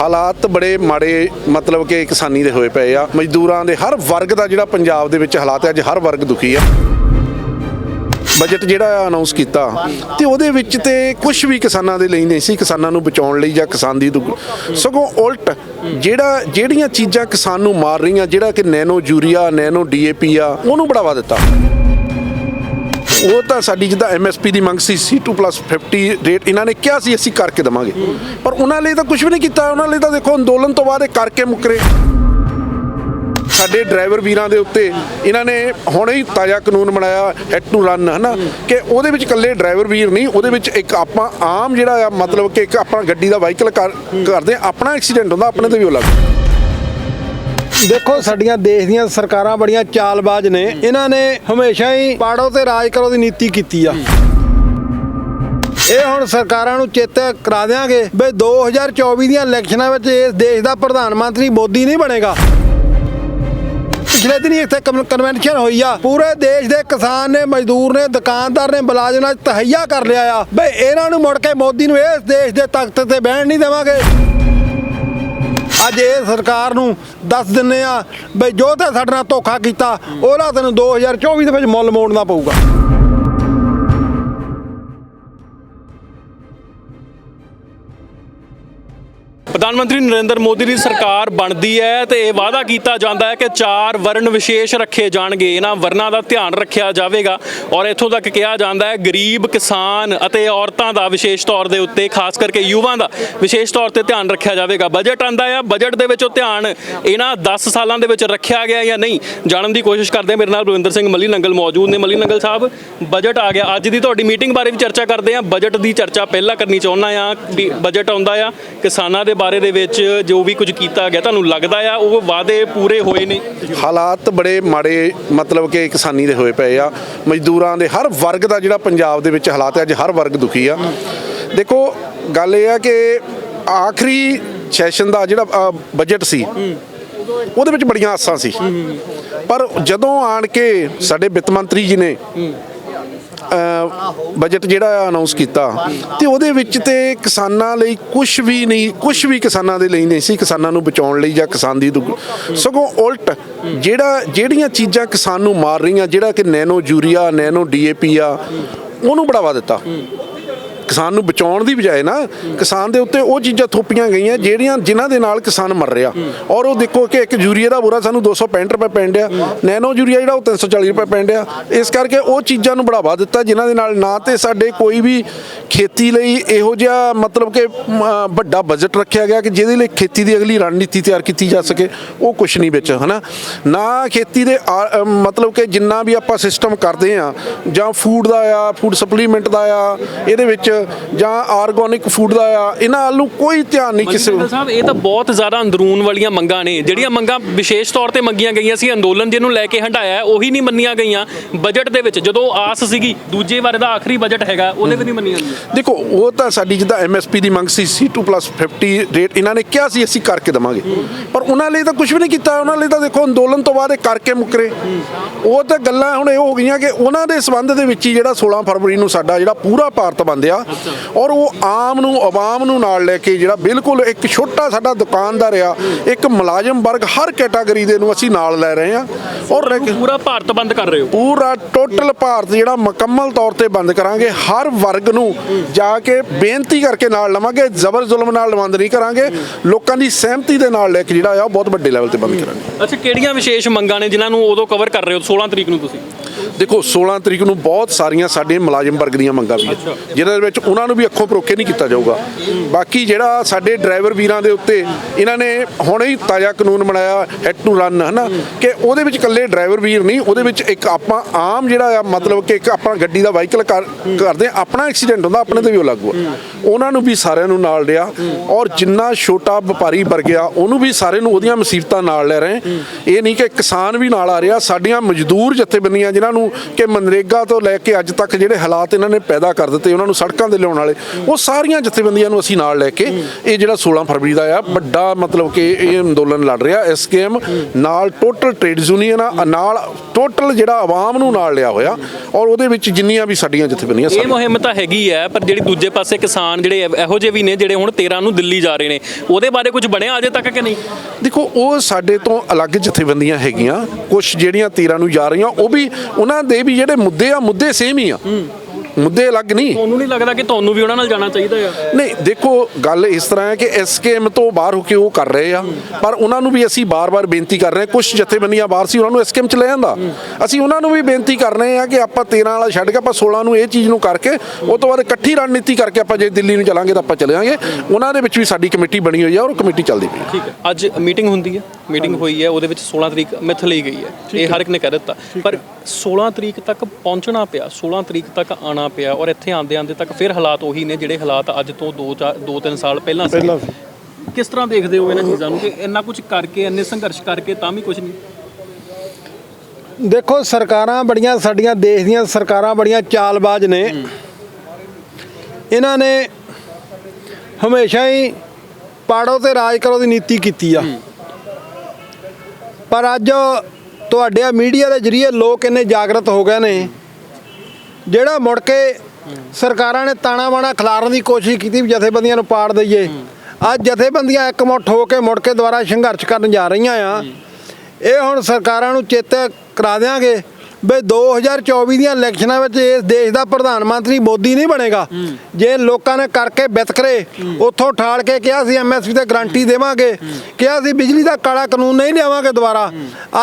ਹਾਲਾਤ ਬੜੇ ਮਾੜੇ, ਮਤਲਬ ਕਿ ਕਿਸਾਨੀ ਦੇ ਹੋਏ ਪਏ ਆ। ਮਜ਼ਦੂਰਾਂ ਦੇ ਹਰ ਵਰਗ ਦਾ ਜਿਹੜਾ ਪੰਜਾਬ ਦੇ ਵਿੱਚ ਹਾਲਾਤ ਹੈ, ਅੱਜ ਹਰ ਵਰਗ ਦੁਖੀ ਆ ਬਜਟ ਜਿਹੜਾ ਅਨਾਉਂਸ ਕੀਤਾ, ਤੇ ਉਹਦੇ ਵਿੱਚ ਤੇ ਕੁਝ ਵੀ ਕਿਸਾਨਾਂ ਦੇ ਲਈ ਨਹੀਂ ਸੀ, ਕਿਸਾਨਾਂ ਨੂੰ ਬਚਾਉਣ ਲਈ ਜਾਂ ਕਿਸਾਨ ਦੀ ਦੁ- ਸਗੋਂ ਉਲਟ, ਜਿਹੜਾ, ਜਿਹੜੀਆਂ ਚੀਜ਼ਾਂ ਕਿਸਾਨ ਨੂੰ ਮਾਰ ਰਹੀਆਂ, ਜਿਹੜਾ ਕਿ ਨੈਨੋ ਯੂਰੀਆ, ਨੈਨੋ ਡੀਏਪੀ ਆ, ਉਹਨੂੰ ਬੜਾਵਾ ਦਿੱਤਾ। ਉਹ ਤਾਂ ਸਾਡੀ ਜਿੱਦਾਂ ਐਮਐਸਪੀ ਦੀ ਮੰਗ ਸੀ C2+50 ਰੇਟ ਇਹਨਾਂ ਨੇ ਕਿਹਾ ਸੀ, ਅਸੀਂ ਕਰਕੇ ਦਵਾਂਗੇ। ਪਰ ਉਹਨਾਂ ਲਈ ਤਾਂ ਕੁਝ ਵੀ ਨਹੀਂ ਕੀਤਾ, ਉਹਨਾਂ ਲਈ ਤਾਂ ਦੇਖੋ ਅੰਦੋਲਨ ਤੋਂ ਬਾਅਦ ਇਹ ਕਰਕੇ ਮੁਕਰੇ। ਸਾਡੇ ਡਰਾਈਵਰ ਵੀਰਾਂ ਦੇ ਉੱਤੇ ਇਹਨਾਂ ਨੇ ਹੁਣੇ ਹੀ ਤਾਜ਼ਾ ਕਾਨੂੰਨ ਬਣਾਇਆ ਹੈਡ ਟੂ ਰਨ ਹਨਾ? ਕਿ ਉਹਦੇ ਵਿੱਚ ਇਕੱਲੇ ਡਰਾਈਵਰ ਵੀਰ ਨਹੀਂ, ਉਹਦੇ ਵਿੱਚ ਇੱਕ ਆਪਾਂ ਆਮ ਜਿਹੜਾ ਆ, ਮਤਲਬ ਕਿ ਇੱਕ ਆਪਾਂ ਗੱਡੀ ਦਾ ਵਾਹੀਕਲ ਕਰਦੇ ਆਪਣਾ ਐਕਸੀਡੈਂਟ ਹੁੰਦਾ, ਆਪਣੇ ਤੇ ਵੀ ਉਹ ਲੱਗਦਾ। ਦੇਖੋ ਸਾਡੀਆਂ ਦੇਸ਼ ਦੀਆਂ ਸਰਕਾਰਾਂ ਬੜੀਆਂ ਚਾਲਬਾਜ਼ ਨੇ। ਇਹਨਾਂ ਨੇ ਹਮੇਸ਼ਾ ਹੀ ਪਾੜੋ ਤੇ ਰਾਜ ਕਰੋ ਦੀ ਨੀਤੀ ਕੀਤੀ ਆ। ਇਹ ਹੁਣ ਸਰਕਾਰਾਂ ਨੂੰ ਚੇਤੇ ਕਰਾ ਦਿਆਂਗੇ ਵੀ 2024 ਦੀਆਂ ਇਲੈਕਸ਼ਨਾਂ ਵਿੱਚ ਇਸ ਦੇਸ਼ ਦਾ ਪ੍ਰਧਾਨ ਮੰਤਰੀ ਮੋਦੀ ਨਹੀਂ ਬਣੇਗਾ। ਪਿਛਲੇ ਦਿਨੀ ਇੱਥੇ ਕਨ- ਕਨਵੈਨਸ਼ਨ ਹੋਈ ਆ। ਪੂਰੇ ਦੇਸ਼ ਦੇ ਕਿਸਾਨ ਨੇ ਮਜ਼ਦੂਰ ਨੇ ਦੁਕਾਨਦਾਰ ਨੇ ਮੁਲਾਜ਼ਮ ਨੇ ਤਹਈਆ ਕਰ ਲਿਆ ਆ। ਬਈ ਇਹਨਾਂ ਨੂੰ ਮੁੜ ਕੇ ਮੋਦੀ ਨੂੰ ਇਸ ਦੇਸ਼ ਦੇ ਤਖਤ ਤੇ ਬਹਿਣ ਨਹੀਂ ਦੇਵਾਂਗੇ। ਅੱਜ ਇਹ ਸਰਕਾਰ ਨੂੰ ਦੱਸ ਦਿੰਨੇ ਆ ਬਈ ਜੋ ਤੇ ਸਾਡੇ ਨਾਲ ਧੋਖਾ ਕੀਤਾ, ਉਹਦਾ ਤੈਨੂੰ 2024 ਦੇ ਵਿੱਚ ਮੁੱਲ ਮੋੜਨਾ ਪਊਗਾ। ਪ੍ਰਧਾਨ ਮੰਤਰੀ ਨਰਿੰਦਰ ਮੋਦੀ ਦੀ ਸਰਕਾਰ ਬਣਦੀ ਹੈ ਤੇ ਇਹ ਵਾਅਦਾ ਕੀਤਾ ਜਾਂਦਾ ਹੈ ਕਿ ਚਾਰ ਵਰਨ ਵਿਸ਼ੇਸ਼ ਰੱਖੇ ਜਾਣਗੇ। ਇਹਨਾਂ ਵਰਨਾਂ ਦਾ ਧਿਆਨ ਰੱਖਿਆ ਜਾਵੇਗਾ ਔਰ ਇੱਥੋਂ ਤੱਕ ਕਿਹਾ ਜਾਂਦਾ ਹੈ, ਗਰੀਬ, ਕਿਸਾਨ ਅਤੇ ਔਰਤਾਂ ਦਾ ਵਿਸ਼ੇਸ਼ ਤੌਰ ਦੇ ਉੱਤੇ, ਖਾਸ ਕਰਕੇ ਯੂਵਾਂ ਦਾ ਵਿਸ਼ੇਸ਼ ਤੌਰ ਤੇ ਧਿਆਨ ਰੱਖਿਆ ਜਾਵੇਗਾ। ਬਜਟ ਆਂਦਾ ਆ, ਬਜਟ ਦੇ ਵਿੱਚ ਉਹ ਧਿਆਨ ਇਹਨਾਂ 10 ਸਾਲਾਂ ਦੇ ਵਿੱਚ ਰੱਖਿਆ ਗਿਆ ਜਾਂ ਨਹੀਂ, ਜਾਣਨ ਦੀ ਕੋਸ਼ਿਸ਼ ਕਰਦੇ ਹਾਂ। ਮੇਰੇ ਨਾਲ ਬਲਵਿੰਦਰ ਸਿੰਘ ਮੱਲੀ ਨੰਗਲ ਮੌਜੂਦ ਨੇ। ਮੱਲੀ ਨੰਗਲ ਸਾਹਿਬ, ਬਜਟ ਆ ਗਿਆ। ਅੱਜ ਦੀ ਤੁਹਾਡੀ ਮੀਟਿੰਗ ਬਾਰੇ ਵੀ ਚਰਚਾ ਕਰਦੇ ਹਾਂ। ਬਜਟ ਦੀ ਚਰਚਾ ਪਹਿਲਾਂ ਕਰਨੀ ਚਾਹੁੰਦਾ ਆ ਵੀ ਬਜਟ ਆਉਂਦਾ ਆ, ਕਿਸਾਨਾਂ ਦੇ ਬਾਰੇ ਦੇ ਵਿੱਚ ਜੋ ਵੀ ਕੁਝ ਕੀਤਾ ਗਿਆ, ਤੁਹਾਨੂੰ ਲੱਗਦਾ ਆ, ਉਹ ਵਾਅਦੇ ਪੂਰੇ ਹੋਏ ਨੇ? ਹਾਲਾਤ ਬੜੇ ਮਾੜੇ, ਮਤਲਬ ਕਿ ਕਿਸਾਨੀ ਦੇ ਹੋਏ ਪਏ ਆ। ਮਜ਼ਦੂਰਾਂ ਦੇ, ਹਰ ਵਰਗ ਦਾ ਜਿਹੜਾ ਪੰਜਾਬ ਦੇ ਵਿੱਚ ਹਾਲਾਤ ਹੈ ਅੱਜ ਹਰ ਵਰਗ ਦੁਖੀ ਆ। ਦੇਖੋ, ਗੱਲ ਇਹ ਆ ਕਿ ਆਖਰੀ ਸੈਸ਼ਨ ਦਾ ਜਿਹੜਾ ਬਜਟ ਸੀ, ਉਹਦੇ ਵਿੱਚ ਬੜੀਆਂ ਆਸਾਂ ਸੀ। ਪਰ ਜਦੋਂ ਆਣ ਕੇ ਸਾਡੇ ਵਿੱਤ ਮੰਤਰੀ ਜੀ ਨੇ ਬਜਟ ਜਿਹੜਾ ਅਨਾਉਂਸ ਕੀਤਾ, ਤੇ ਉਹਦੇ ਵਿੱਚ ਤੇ ਕਿਸਾਨਾਂ ਲਈ ਕੁਝ ਵੀ ਨਹੀਂ ਕੁਝ ਵੀ ਕਿਸਾਨਾਂ ਦੇ ਲਈ ਨਹੀਂ ਸੀ, ਕਿਸਾਨਾਂ ਨੂੰ ਬਚਾਉਣ ਲਈ ਜਾਂ ਕਿਸਾਨ ਦੀ ਦੁ- ਸਗੋਂ ਉਲਟ, ਜਿਹੜਾ, ਜਿਹੜੀਆਂ ਚੀਜ਼ਾਂ ਕਿਸਾਨ ਨੂੰ ਮਾਰ ਰਹੀਆਂ, ਜਿਹੜਾ ਕਿ ਨੈਨੋ ਯੂਰੀਆ, ਨੈਨੋ ਡੀਏਪੀ ਆ, ਉਹਨੂੰ ਬੜਾਵਾ ਦਿੱਤਾ। ਕਿਸਾਨ ਨੂੰ ਬਚਾਉਣ ਦੀ ਬਜਾਏ ਨਾ ਕਿਸਾਨ ਦੇ ਉੱਤੇ ਉਹ ਚੀਜ਼ਾਂ ਥੋਪੀਆਂ ਗਈਆਂ ਜਿਹੜੀਆਂ ਜਿਨ੍ਹਾਂ ਦੇ ਨਾਲ ਕਿਸਾਨ ਮਰ ਰਿਹਾ। ਔਰ ਉਹ ਦੇਖੋ ਕਿ ਇੱਕ ਯੂਰੀਆ ਦਾ ਬੋਰਾ ਸਾਨੂੰ 265 ਰੁਪਏ ਪੈਣ ਡਿਆ। ਨੈਨੋ ਯੂਰੀਆ ਜਿਹੜਾ ਉਹ 340 ਰੁਪਏ ਪੈਣ ਡਿਆ। ਇਸ ਕਰਕੇ ਉਹ ਚੀਜ਼ਾਂ ਨੂੰ ਬੜਾਵਾ ਦਿੱਤਾ ਜਿਨ੍ਹਾਂ ਦੇ ਨਾਲ ਨਾ ਤੇ ਸਾਡੇ ਕੋਈ ਵੀ ਖੇਤੀ ਲਈ ਇਹੋ ਜਿਹਾ ਮਤਲਬ ਕਿ ਮ, ਵੱਡਾ ਬਜਟ ਰੱਖਿਆ ਗਿਆ ਕਿ ਜਿਹਦੇ ਲਈ ਖੇਤੀ ਦੀ ਅਗਲੀ ਰਣਨੀਤੀ ਤਿਆਰ ਕੀਤੀ ਜਾ ਸਕੇ। ਉਹ ਕੁਝ ਨਹੀਂ ਵਿੱਚ ਹਨਾ? ਨਾ ਖੇਤੀ ਦੇ ਆ- ਮਤਲਬ ਕਿ ਜਿੰਨਾ ਵੀ ਆਪਾਂ ਸਿਸਟਮ ਕਰਦੇ ਆ ਜਾਂ ਫੂਡ ਦਾ ਆ ਫੂਡ ਸਪਲੀਮੈਂਟ ਦਾ ਆ ਇਹਦੇ ਵਿੱਚ ਜਾਂ ਆਰਗੈਨਿਕ ਫੂਡ ਦਾ ਆ ਇਹਨਾਂ ਵੱਲ ਨੂੰ ਕੋਈ ਧਿਆਨ ਨਹੀਂ ਕਿਸੇ ਮਨਿੰਦਰ ਸਾਹਿਬ ਇਹ ਤਾਂ ਬਹੁਤ ਜ਼ਿਆਦਾ ਅੰਦਰੂਨ ਵਾਲੀਆਂ ਮੰਗਾਂ ਨੇ। ਜਿਹੜੀਆਂ ਮੰਗਾਂ ਵਿਸ਼ੇਸ਼ ਤੌਰ ਤੇ ਮੰਗੀਆਂ ਗਈਆਂ ਸੀ ਅੰਦੋਲਨ ਜਿਹਨੂੰ ਲੈ ਕੇ ਹੰਡਾਇਆ ਹੈ, ਉਹੀ ਨਹੀਂ ਮੰਨੀਆਂ ਗਈਆਂ। ਬਜਟ ਦੇ ਵਿੱਚ ਜਦੋਂ ਆਸ ਸੀਗੀ ਦੂਜੇ ਵਾਰ ਦਾ ਆਖਰੀ ਬਜਟ ਹੈਗਾ ਉਹਦੇ ਵੀ ਨਹੀਂ ਮੰਨੀਆਂ ਗਈਆਂ। ਦੇਖੋ ਉਹ ਤਾਂ ਸਾਡੀ ਜਿੱਦਾਂ ਐਮਐਸਪੀ ਦੀ ਮੰਗ ਸੀ C2+50 ਰੇਟ ਇਹਨਾਂ ਨੇ ਕਿਹਾ ਸੀ ਅਸੀਂ ਕਰਕੇ ਦਵਾਂਗੇ। ਪਰ ਉਹਨਾਂ ਲਈ ਤਾਂ ਕੁਝ ਵੀ ਨਹੀਂ ਕੀਤਾ ਉਹਨਾਂ ਲਈ ਤਾਂ ਦੇਖੋ ਅੰਦੋਲਨ ਤੋਂ ਬਾਅਦ ਇਹ ਕਰਕੇ ਮੁਕਰੇ। ਉਹ ਤਾਂ ਗੱਲਾਂ ਹੁਣ ਇਹ ਹੋ ਗਈਆਂ ਕਿ ਉਹਨਾਂ ਦੇ ਸਬੰਧ ਦੇ ਵਿੱਚ ਹੀ ਜਿਹੜਾ 16 ਫਰਵਰੀ ਨੂੰ ਸਾਡਾ ਜਿਹੜਾ ਪੂਰਾ ਭਾਰਤ ਬੰਦਿਆ ਔਰ ਉਹ ਆਮ ਨੂੰ ਆਵਾਮ ਨੂੰ ਨਾਲ ਲੈ ਕੇ ਜਿਹੜਾ ਬਿਲਕੁਲ ਇੱਕ ਛੋਟਾ ਸਾਡਾ ਦੁਕਾਨਦਾਰ ਆ ਇੱਕ ਮੁਲਾਜ਼ਮ ਵਰਗ ਹਰ ਕੈਟਾਗਰੀ ਦੇ ਨੂੰ ਅਸੀਂ ਨਾਲ ਲੈ ਰਹੇ ਹਾਂ ਔਰ ਪੂਰਾ ਭਾਰਤ ਬੰਦ ਕਰ ਰਹੇ ਹੋ? ਪੂਰਾ ਟੋਟਲ ਭਾਰਤ ਜਿਹੜਾ ਮੁਕੰਮਲ ਤੌਰ ਤੇ ਬੰਦ ਕਰਾਂਗੇ ਹਰ ਵਰਗ ਨੂੰ ਜਾ ਕੇ ਬੇਨਤੀ ਕਰਕੇ ਨਾਲ ਲਵਾਂਗੇ ਜ਼ਬਰ ਜ਼ੁਲਮ ਨਾਲ ਬੰਦ ਨਹੀਂ ਕਰਾਂਗੇ ਲੋਕਾਂ ਦੀ ਸਹਿਮਤੀ ਦੇ ਨਾਲ ਲੈ ਕੇ ਜਿਹੜਾ ਆ ਉਹ ਬਹੁਤ ਵੱਡੇ ਲੈਵਲ ਤੇ ਬੰਦ ਕਰਾਂਗੇ। ਅੱਛਾ ਕਿਹੜੀਆਂ ਵਿਸ਼ੇਸ਼ ਮੰਗਾਂ ਨੇ ਜਿਨ੍ਹਾਂ ਨੂੰ ਉਦੋਂ ਕਵਰ ਕਰ ਰਹੇ ਹੋ 16 ਤਰੀਕ ਨੂੰ ਤੁਸੀਂ? ਦੇਖੋ 16 ਤਰੀਕ ਨੂੰ ਬਹੁਤ ਸਾਰੀਆਂ ਸਾਡੇ ਮੁਲਾਜ਼ਮ ਵਰਗ ਦੀਆਂ ਮੰਗਾਂ ਵੀ ਆ। ਜਿਹਨਾਂ ਦੇ ਵਿੱਚ ਉਹਨਾਂ ਨੂੰ ਵੀ ਅੱਖੋਂ ਪਰੋਕੇ ਨਹੀਂ ਕੀਤਾ ਜਾਊਗਾ। ਬਾਕੀ ਜਿਹੜਾ ਸਾਡੇ ਡਰਾਈਵਰ ਵੀਰਾਂ ਦੇ ਉੱਤੇ ਇਹਨਾਂ ਨੇ ਹੁਣੇ ਹੀ ਤਾਜ਼ਾ ਕਾਨੂੰਨ ਬਣਾਇਆ ਹੈਡ ਟੂ ਰਨ ਹਨਾ? ਕਿ ਉਹਦੇ ਵਿੱਚ ਇਕੱਲੇ ਡਰਾਈਵਰ ਵੀਰ ਨਹੀਂ, ਉਹਦੇ ਵਿੱਚ ਇੱਕ ਆਪਾਂ ਆਮ ਜਿਹੜਾ ਆ, ਮਤਲਬ ਕਿ ਇੱਕ ਆਪਣਾ ਗੱਡੀ ਦਾ ਵਾਹੀਕਲ ਕਰਦੇ ਆਪਣਾ ਐਕਸੀਡੈਂਟ ਹੁੰਦਾ, ਆਪਣੇ ਤੇ ਵੀ ਉਹ ਲੱਗੂ ਉਹਨਾਂ ਨੂੰ ਵੀ ਸਾਰਿਆਂ ਨੂੰ ਨਾਲ ਲਿਆ ਔਰ ਜਿੰਨਾ ਛੋਟਾ ਵਪਾਰੀ ਵਰਗਿਆ ਉਹਨੂੰ ਵੀ ਸਾਰੇ ਨੂੰ ਉਹਦੀਆਂ ਮੁਸੀਬਤਾਂ ਨਾਲ ਲੈ ਰਹੇ। ਇਹ ਨਹੀਂ ਕਿ ਕਿਸਾਨ ਵੀ ਨਾਲ ਆ ਰਿਹਾ, ਸਾਡੀਆਂ ਮਜ਼ਦੂਰ ਜਥੇਬੰਦੀਆਂ ਜਿਨ੍ਹਾਂ ਨੂੰ ਕਿ ਮਨਰੇਗਾ ਤੋਂ ਲੈ ਕੇ ਅੱਜ ਤੱਕ ਜਿਹੜੇ ਹਾਲਾਤ ਇਹਨਾਂ ਨੇ ਪੈਦਾ ਕਰ ਦਿੱਤੇ, ਉਹਨਾਂ ਨੂੰ ਸੜਕਾਂ ਸੜਕਾਂ ਦੇ ਲਿਆਉਣ ਵਾਲੇ ਉਹ ਸਾਰੀਆਂ ਜਥੇਬੰਦੀਆਂ ਨੂੰ ਅਸੀਂ ਨਾਲ ਲੈ ਕੇ ਇਹ ਜਿਹੜਾ 16 ਫਰਵਰੀ ਦਾ ਆ ਵੱਡਾ ਮਤਲਬ ਕਿ ਇਹ ਅੰਦੋਲਨ ਲੜ ਰਿਹਾ ਐਸਕੇਐਮ ਨਾਲ ਟੋਟਲ ਟ੍ਰੇਡ ਯੂਨੀਅਨ ਆ ਨਾਲ ਟੋਟਲ ਜਿਹੜਾ ਆਵਾਮ ਨੂੰ ਨਾਲ ਲਿਆ ਹੋਇਆ ਔਰ ਉਹਦੇ ਵਿੱਚ ਜਿੰਨੀਆਂ ਵੀ ਸਾਡੀਆਂ ਜਥੇਬੰਦੀਆਂ ਇਹ ਮੁਹਿੰਮ ਤਾਂ ਹੈਗੀ ਹੈ ਪਰ ਜਿਹੜੀ ਦੂਜੇ ਪਾਸੇ ਕਿਸਾਨ ਜਿਹੜੇ ਇਹ- ਜਿਹੇ ਵੀ ਨੇ ਜਿਹੜੇ ਹੁਣ 13 ਨੂੰ ਦਿੱਲੀ ਜਾ ਰਹੇ ਨੇ ਉਹਦੇ ਬਾਰੇ ਕੁਝ ਬਣਿਆ ਅਜੇ ਤੱਕ ਕਿ ਨਹੀਂ? ਦੇਖੋ ਉਹ ਸਾਡੇ ਤੋਂ ਅਲੱਗ ਜਥੇਬੰਦੀਆਂ ਹੈਗੀਆਂ ਕੁਝ ਜਿਹੜੀਆਂ ਤੀਰਾਂ ਨੂੰ ਜਾ ਰਹੀਆਂ ਉਹ ਵੀ ਉਹਨਾਂ ਦੇ ਵੀ ਜਿਹੜੇ ਮੁੱਦੇ ਆ ਮੁੱਦੇ ਸੇਮ ਹੀ ਆ। ਮੁੱਦੇ ਅਲੱਗ ਨਹੀਂ। ਤੁਹਾਨੂੰ ਨਹੀਂ ਲੱਗਦਾ ਕਿ ਤੁਹਾਨੂੰ ਵੀ ਉਹਨਾਂ ਨਾਲ ਜਾਣਾ ਚਾਹੀਦਾ ਆ? ਨਹੀਂ ਦੇਖੋ ਗੱਲ ਇਸ ਤਰ੍ਹਾਂ ਹੈ ਕਿ ਐਸਕੇਐਮ ਤੋਂ ਬਾਹਰ ਹੋ ਕੇ ਉਹ ਕਰ ਰਹੇ ਆ ਪਰ ਉਹਨਾਂ ਨੂੰ ਵੀ ਅਸੀਂ ਬਾਰ-ਬਾਰ ਬੇਨਤੀ ਕਰ ਰਹੇ ਹਾਂ। ਕੁਝ ਜਥੇਬੰਦੀਆਂ ਬਾਹਰ ਸੀ ਉਹਨਾਂ ਨੂੰ ਐਸਕੇਐਮ ਚ ਲੈ ਜਾਂਦਾ ਅਸੀਂ ਉਹਨਾਂ ਨੂੰ ਵੀ ਬੇਨਤੀ ਕਰ ਰਹੇ ਹਾਂ ਕਿ ਆਪਾਂ 13 ਵਾਲਾ ਛੱਡ ਕੇ ਆਪਾਂ 16 ਨੂੰ ਇਹ ਚੀਜ਼ ਨੂੰ ਕਰਕੇ ਉਹ ਤੋਂ ਬਾਅਦ ਇਕੱਠੀ ਰਣਨੀਤੀ ਕਰਕੇ ਆਪਾਂ ਜੇ ਦਿੱਲੀ ਨੂੰ ਚਲਾਂਗੇ ਤਾਂ ਆਪਾਂ ਚਲੇ ਜਾਾਂਗੇ ਉਹਨਾਂ ਦੇ ਵਿੱਚ ਵੀ ਸਾਡੀ ਕਮੇਟੀ ਬਣੀ ਹੋਈ ਆ ਔਰ ਕਮੇਟੀ ਚੱਲਦੀ ਪਈ ਹੈ ਠੀਕ ਹੈ। ਅੱਜ ਮੀਟਿੰਗ ਹੁੰਦੀ ਹੈ ਮੀਟਿੰਗ ਹੋਈ ਹੈ ਉਹਦੇ ਵਿੱਚ 16 ਤਰੀਕ ਮਿੱਥ ਲਈ ਗਈ ਹੈ। ਇਹ ਹਰ ਇੱਕ ਨੇ ਕਹਿ ਦਿੱਤਾ। ਪਰ 16 ਤਰੀਕ ਤੱਕ ਪਹੁੰਚਣਾ ਪਿਆ 16 ਤਰੀਕ ਤੱਕ ਆਣਾ ਪਿਆ ਔਰ ਇੱਥੇ ਆਂਦੇ ਆਂਦੇ ਤੱਕ ਫਿਰ ਹਾਲਾਤ ਉਹੀ ਨੇ ਜਿਹੜੇ ਹਾਲਾਤ ਅੱਜ ਤੋਂ 2 2 3 ਸਾਲ ਪਹਿਲਾਂ ਸੀ। ਕਿਸ ਤਰ੍ਹਾਂ ਦੇਖਦੇ ਹੋ ਇਹਨਾਂ ਚੀਜ਼ਾਂ ਨੂੰ ਕਿ ਇੰਨਾ ਕੁਝ ਕਰਕੇ ਇੰਨੇ ਸੰਘਰਸ਼ ਕਰਕੇ ਤਾਂ ਵੀ ਕੁਝ ਨਹੀਂ? ਦੇਖੋ ਸਰਕਾਰਾਂ ਬੜੀਆਂ ਸਾਡੀਆਂ ਦੇਸ਼ ਦੀਆਂ ਸਰਕਾਰਾਂ ਬੜੀਆਂ ਚਾਲਬਾਜ਼ ਨੇ। ਇਹਨਾਂ ਨੇ ਹਮੇਸ਼ਾ ਹੀ ਪਾੜੋ ਤੇ ਰਾਜ ਕਰੋ ਦੀ ਨੀਤੀ ਕੀਤੀ ਆ। ਪਰ ਅੱਜ ਤੁਹਾਡੇ ਆ ਮੀਡੀਆ ਦੇ ਜਰੀਏ ਲੋਕ ਇੰਨੇ ਜਾਗਰਤ ਹੋ ਗਏ ਨੇ, ਜਿਹੜਾ ਮੁੜ ਕੇ ਸਰਕਾਰਾਂ ਨੇ ਤਾਣਾ ਬਾਣਾ ਖਿਲਾਰਨ ਦੀ ਕੋਸ਼ਿਸ਼ ਕੀਤੀ ਵੀ ਜਥੇਬੰਦੀਆਂ ਨੂੰ ਪਾੜ ਦਈਏ, ਅੱਜ ਜਥੇਬੰਦੀਆਂ ਇਕਮੁੱਠ ਹੋ ਕੇ ਮੁੜ ਕੇ ਦੁਬਾਰਾ ਸੰਘਰਸ਼ ਕਰਨ ਜਾ ਰਹੀਆਂ ਆ। ਇਹ ਹੁਣ ਸਰਕਾਰਾਂ ਨੂੰ ਚੇਤੇ ਕਰਾ ਦਿਆਂਗੇ ਬਈ 2024 ਦੀਆਂ ਇਲੈਕਸ਼ਨਾਂ ਵਿੱਚ ਇਸ ਦੇਸ਼ ਦਾ ਪ੍ਰਧਾਨ ਮੰਤਰੀ ਮੋਦੀ ਨਹੀਂ ਬਣੇਗਾ। ਜੇ ਲੋਕਾਂ ਨੇ ਕਰਕੇ ਵਿਤਕਰੇ ਉੱਥੋਂ ਠਾਲ ਕੇ ਕਿਹਾ ਸੀ ਐਮਐਸਪੀ ਤੇ ਗਰੰਟੀ ਦੇਵਾਂਗੇ, ਕਿਹਾ ਸੀ ਬਿਜਲੀ ਦਾ ਕਾਲਾ ਕਾਨੂੰਨ ਨਹੀਂ ਲਿਆਵਾਂਗੇ ਦੁਬਾਰਾ।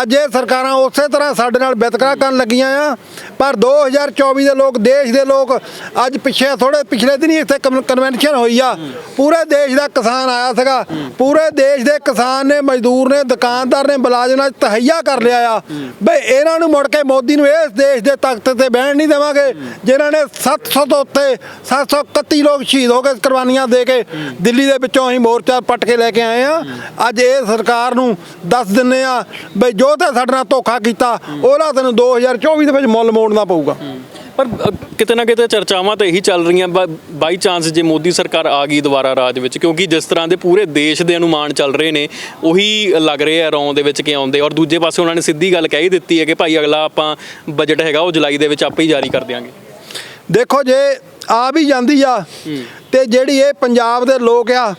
ਅੱਜ ਇਹ ਸਰਕਾਰਾਂ ਉਸੇ ਤਰ੍ਹਾਂ ਸਾਡੇ ਨਾਲ ਵਿਤਕਰਾ ਕਰਨ ਲੱਗੀਆਂ ਆ। ਪਰ 2024 ਦੇ ਲੋਕ, ਦੇਸ਼ ਦੇ ਲੋਕ, ਅੱਜ ਪਿੱਛੇ ਥੋੜੇ ਪਿਛਲੇ ਦਿਨੀ ਇੱਥੇ ਕਨਵੈਨਸ਼ਨ ਹੋਈ ਆ। ਪੂਰੇ ਦੇਸ਼ ਦਾ ਕਿਸਾਨ ਆਇਆ ਸੀਗਾ। ਪੂਰੇ ਦੇਸ਼ ਦੇ ਕਿਸਾਨ ਨੇ, ਮਜ਼ਦੂਰ ਨੇ, ਦੁਕਾਨਦਾਰ ਨੇ, ਮੁਲਾਜ਼ਮ ਨੇ ਤਹਈਆ ਕਰ ਲਿਆ ਆ। ਬਈ ਇਹਨਾਂ ਨੂੰ ਮੁੜ ਕੇ ਮੋਦੀ ਨੂੰ ਇਸ ਦੇਸ਼ ਦੇ ਤਖਤ ਤੇ ਬਹਿਣ ਨਹੀਂ ਦੇਵਾਂਗੇ, ਜਿਨ੍ਹਾਂ ਨੇ 700 ਤੋਂ ਉੱਤੇ 731 ਲੋਕ ਸ਼ਹੀਦ ਹੋ ਕੇ ਕੁਰਬਾਨੀਆਂ ਦੇ ਕੇ ਦਿੱਲੀ ਦੇ ਵਿੱਚੋਂ ਅਸੀਂ ਮੋਰਚਾ ਪੱਟ ਕੇ ਲੈ ਕੇ ਆਏ ਆ ਅੱਜ ਇਹ ਸਰਕਾਰ ਨੂੰ ਦੱਸ ਦਿੰਨੇ ਆ ਬਈ ਜੋ ਤੇ ਸਾਡੇ ਨਾਲ ਧੋਖਾ ਕੀਤਾ ਉਹਦਾ ਤੈਨੂੰ 2024 ਦੇ ਵਿੱਚ ਮੁੱਲ ਮੋੜਨਾ ਪਊਗਾ। ਪਰ ਕਿਤੇ ਨਾ ਕਿਤੇ ਚਰਚਾਵਾਂ ਤਾਂ ਇਹੀ ਚੱਲ ਰਹੀਆਂ ਬਾਈ ਚਾਂਸ ਜੇ ਮੋਦੀ ਸਰਕਾਰ ਆ ਗਈ ਦੁਬਾਰਾ ਰਾਜ ਵਿੱਚ ਕਿਉਂਕਿ ਜਿਸ ਤਰ੍ਹਾਂ ਦੇ ਪੂਰੇ ਦੇਸ਼ ਦੇ ਅਨੁਮਾਨ ਚੱਲ ਰਹੇ ਨੇ ਉਹੀ ਲੱਗ ਰਹੇ ਆ ਰੌਂ ਦੇ ਵਿੱਚ ਕਿ ਆਉਂਦੇ ਔਰ ਦੂਜੇ ਪਾਸੇ ਉਹਨਾਂ ਨੇ ਸਿੱਧੀ ਗੱਲ ਕਹਿ ਹੀ ਦਿੱਤੀ ਹੈ ਕਿ ਭਾਈ ਅਗਲਾ ਆਪਾਂ ਬਜਟ ਹੈਗਾ ਉਹ ਜੁਲਾਈ ਦੇ ਵਿੱਚ ਆਪੇ ਹੀ ਜਾਰੀ ਕਰ ਦਿਆਂਗੇ। ਦੇਖੋ ਜੇ ਆ ਵੀ ਜਾਂਦੀ ਆ। ਤੇ ਜਿਹੜੀ ਇਹ ਪੰਜਾਬ ਦੇ ਲੋਕ ਆ,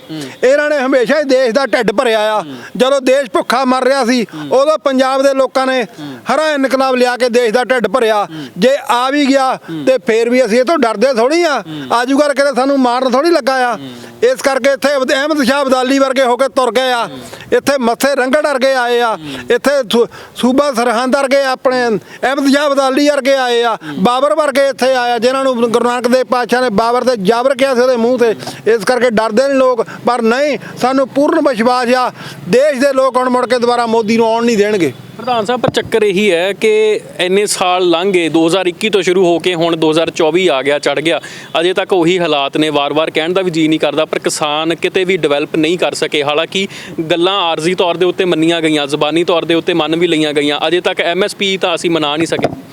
ਇਹਨਾਂ ਨੇ ਹਮੇਸ਼ਾ ਹੀ ਦੇਸ਼ ਦਾ ਢਿੱਡ ਭਰਿਆ ਆ। ਜਦੋਂ ਦੇਸ਼ ਭੁੱਖਾ ਮਰ ਰਿਹਾ ਸੀ, ਉਦੋਂ ਪੰਜਾਬ ਦੇ ਲੋਕਾਂ ਨੇ ਹਰਾ ਇਨਕਲਾਬ ਲਿਆ ਕੇ ਦੇਸ਼ ਦਾ ਢਿੱਡ ਭਰਿਆ। ਜੇ ਆ ਵੀ ਗਿਆ, ਤੇ ਫੇਰ ਵੀ ਅਸੀਂ ਇਹ ਤੋਂ ਡਰਦੇ ਥੋੜੀ ਆ। ਆਜੂ ਕਰਕੇ ਸਾਨੂੰ ਮਾਰਨ ਥੋੜੀ ਲੱਗਾ ਆ। ਇਸ ਕਰਕੇ ਇੱਥੇ ਅਹਿਮਦ ਸ਼ਾਹ ਅਬਦਾਲੀ ਵਰਗੇ ਹੋ ਕੇ ਤੁਰ ਗਏ ਆ। ਇੱਥੇ ਮੱਥੇ ਰੰਗੜ ਵਰਗੇ ਆਏ ਆ। ਇੱਥੇ ਸੂ- ਸੂਬਾ ਸਰਹੰਦ ਵਰਗੇ ਆਪਣੇ ਅਹਿਮਦ ਸ਼ਾਹ ਅਬਦਾਲੀ ਵਰਗੇ ਆਏ ਆ। ਬਾਬਰ ਵਰਗੇ ਇੱਥੇ ਆਇਆ ਜਿਨ੍ਹਾਂ ਨੂੰ ਗੁਰੂ ਨਾਨਕ ਦੇਵ ਪਾਤਸ਼ਾਹ ਨੇ ਬਾਬਰ ਤੇ ਜਾਬਰ ਕਿਹਾ ਸੀ, ਉਹਦੇ ਮੂੰਹ ਤੇ, ਇਸ ਕਰਕੇ ਡਰਦੇ ਨੇ ਲੋਕ, ਪਰ ਨਹੀਂ, ਸਾਨੂੰ ਪੂਰਨ ਵਿਸ਼ਵਾਸ ਆ, ਦੇਸ਼ ਦੇ ਲੋਕ ਹੁਣ ਮੁੜ ਕੇ ਦੁਬਾਰਾ ਮੋਦੀ ਨੂੰ ਆਉਣ ਨਹੀਂ ਦੇਣਗੇ। ਪ੍ਰਧਾਨ ਸਾਹਿਬ, ਪਰ ਚੱਕਰ ਇਹੀ ਹੈ ਕਿ ਇੰਨੇ ਸਾਲ ਲੰਘ ਗਏ 2021 ਤੋਂ ਸ਼ੁਰੂ ਹੋ ਕੇ ਹੁਣ 2024 ਆ ਗਿਆ ਚੜ ਗਿਆ। ਅਜੇ ਤੱਕ ਉਹੀ ਹਾਲਾਤ ਨੇ, ਵਾਰ-ਵਾਰ ਕਹਿਣ ਦਾ ਵੀ ਜੀ ਨਹੀਂ ਕਰਦਾ, ਪਰ ਕਿਸਾਨ ਕਿਤੇ ਵੀ ਡਿਵੈਲਪ ਨਹੀਂ ਕਰ ਸਕੇ। ਹਾਲਾਂਕਿ ਗੱਲਾਂ ਆਰਜ਼ੀ ਤੌਰ ਦੇ ਉੱਤੇ ਮੰਨੀਆਂ ਗਈਆਂ, ਜ਼ਬਾਨੀ ਤੌਰ ਦੇ ਉੱਤੇ ਮੰਨ ਵੀ ਲਈਆਂ ਗਈਆਂ। ਅਜੇ ਤੱਕ ਐਮਐਸਪੀ ਤਾਂ ਅਸੀਂ ਮਨਾ ਨਹੀਂ ਸਕੇ।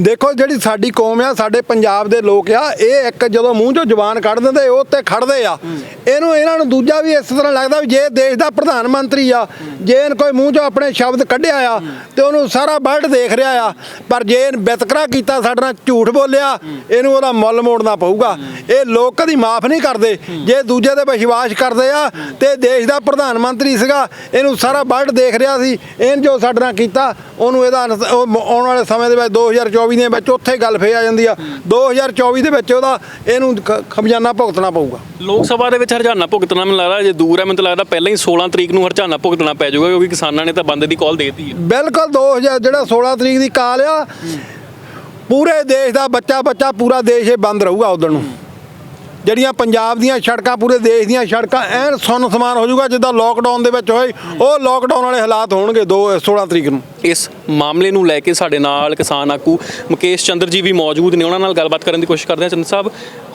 ਦੇਖੋ ਜਿਹੜੀ ਸਾਡੀ ਕੌਮ ਆ, ਸਾਡੇ ਪੰਜਾਬ ਦੇ ਲੋਕ ਆ, ਇਹ ਇੱਕ ਜਦੋਂ ਮੂੰਹ ਚੋਂ ਜ਼ੁਬਾਨ ਕੱਢ ਦਿੰਦੇ, ਉਹ ਤੇ ਖੜਦੇ ਆ। ਇਹਨੂੰ ਇਹਨਾਂ ਨੂੰ ਦੂਜਾ ਵੀ ਇਸ ਤਰ੍ਹਾਂ ਲੱਗਦਾ ਵੀ ਜੇ ਦੇਸ਼ ਦਾ ਪ੍ਰਧਾਨ ਮੰਤਰੀ ਆ, ਜੇ ਇਹਨ ਕੋਈ ਮੂੰਹ ਚੋਂ ਆਪਣੇ ਸ਼ਬਦ ਕੱਢਿਆ ਆ, ਤੇ ਉਹਨੂੰ ਸਾਰਾ ਵਰਲਡ ਦੇਖ ਰਿਹਾ ਆ, ਪਰ ਜੇ ਇਹਨ ਬਿਤਕਰਾ ਕੀਤਾ, ਸਾਡੇ ਨਾਲ ਝੂਠ ਬੋਲਿਆ, ਇਹਨੂੰ ਉਹਦਾ ਮੁੱਲ ਮੋੜਨਾ ਪਊਗਾ। ਇਹ ਲੋਕ ਕਦੀ ਮਾਫ ਨਹੀਂ ਕਰਦੇ। ਜੇ ਦੂਜੇ ਤੇ ਵਿਸ਼ਵਾਸ ਕਰਦੇ ਆ, ਤੇ ਦੇਸ਼ ਦਾ ਪ੍ਰਧਾਨ ਮੰਤਰੀ ਸੀਗਾ, ਇਹਨੂੰ ਸਾਰਾ ਵਰਲਡ ਦੇਖ ਰਿਹਾ ਸੀ, ਇਹਨ ਜੋ ਸਾਡੇ ਨਾਲ ਕੀਤਾ, ਉਹਨੂੰ ਇਹਦਾ ਅਨਸ- ਆਉਣ ਵਾਲੇ ਸਮੇਂ ਦੇ ਵਿੱਚ 2024 ਦੇ ਵਿੱਚ ਉੱਥੇ ਗੱਲ ਫੇਰ ਆ ਜਾਂਦੀ ਆ। 2024 ਦੇ ਵਿੱਚ ਉਹਦਾ ਇਹਨੂੰ ਖ- ਖਮਿਆਨਾ ਭੁਗਤਣਾ ਪਊਗਾ। ਲੋਕ ਸਭਾ ਦੇ ਵਿੱਚ ਹਰਜਾਨਾ ਭੁਗਤਣਾ ਮੈਨੂੰ ਲੱਗਦਾ ਜੇ ਦੂਰ ਹੈ ਮੈਨੂੰ ਤਾਂ ਲੱਗਦਾ ਪਹਿਲਾਂ ਹੀ 16 ਤਰੀਕ ਨੂੰ ਹਰਜਾਨਾ ਭੁਗਤਣਾ ਪੈ ਜਾਊਗਾ ਕਿਉਂਕਿ ਕਿਸਾਨਾਂ ਨੇ ਤਾਂ ਬੰਦ ਦੀ ਕਾਲ ਦੇਤੀ ਹੈ ਬਿਲਕੁਲ 2000 ਜਿਹੜਾ 16 ਤਰੀਕ ਦੀ ਕਾਲ ਆ ਪੂਰੇ ਦੇਸ਼ ਦਾ ਬੱਚਾ ਬੱਚਾ ਪੂਰਾ ਦੇਸ਼ ਇਹ ਬੰਦ ਰਹੂਗਾ ਉਦੋਂ ਨੂੰ। ਜਿਹੜੀਆਂ ਪੰਜਾਬ ਦੀਆਂ ਸੜਕਾਂ, ਪੂਰੇ ਦੇਸ਼ ਦੀਆਂ ਸੜਕਾਂ ਐਨ ਸੁੰਨ ਸਮਾਨ ਹੋ ਜਾਊਗਾ, ਜਿੱਦਾਂ ਲੋਕਡਾਊਨ ਦੇ ਵਿੱਚ ਹੋਏ, ਉਹ ਲੋਕਡਾਊਨ ਵਾਲੇ ਹਾਲਾਤ ਹੋਣਗੇ 2 16 ਤਰੀਕ ਨੂੰ। ਇਸ ਮਾਮਲੇ ਨੂੰ ਲੈ ਕੇ ਸਾਡੇ ਨਾਲ ਕਿਸਾਨ ਆਗੂ ਮੁਕੇਸ਼ ਚੰਦਰ ਜੀ ਵੀ ਮੌਜੂਦ ਨੇ। ਉਹਨਾਂ ਨਾਲ ਗੱਲਬਾਤ ਕਰਨ ਦੀ ਕੋਸ਼ਿਸ਼ ਕਰਦੇ ਹਾਂ। ਚੰਦਰ ਸਾਹਿਬ,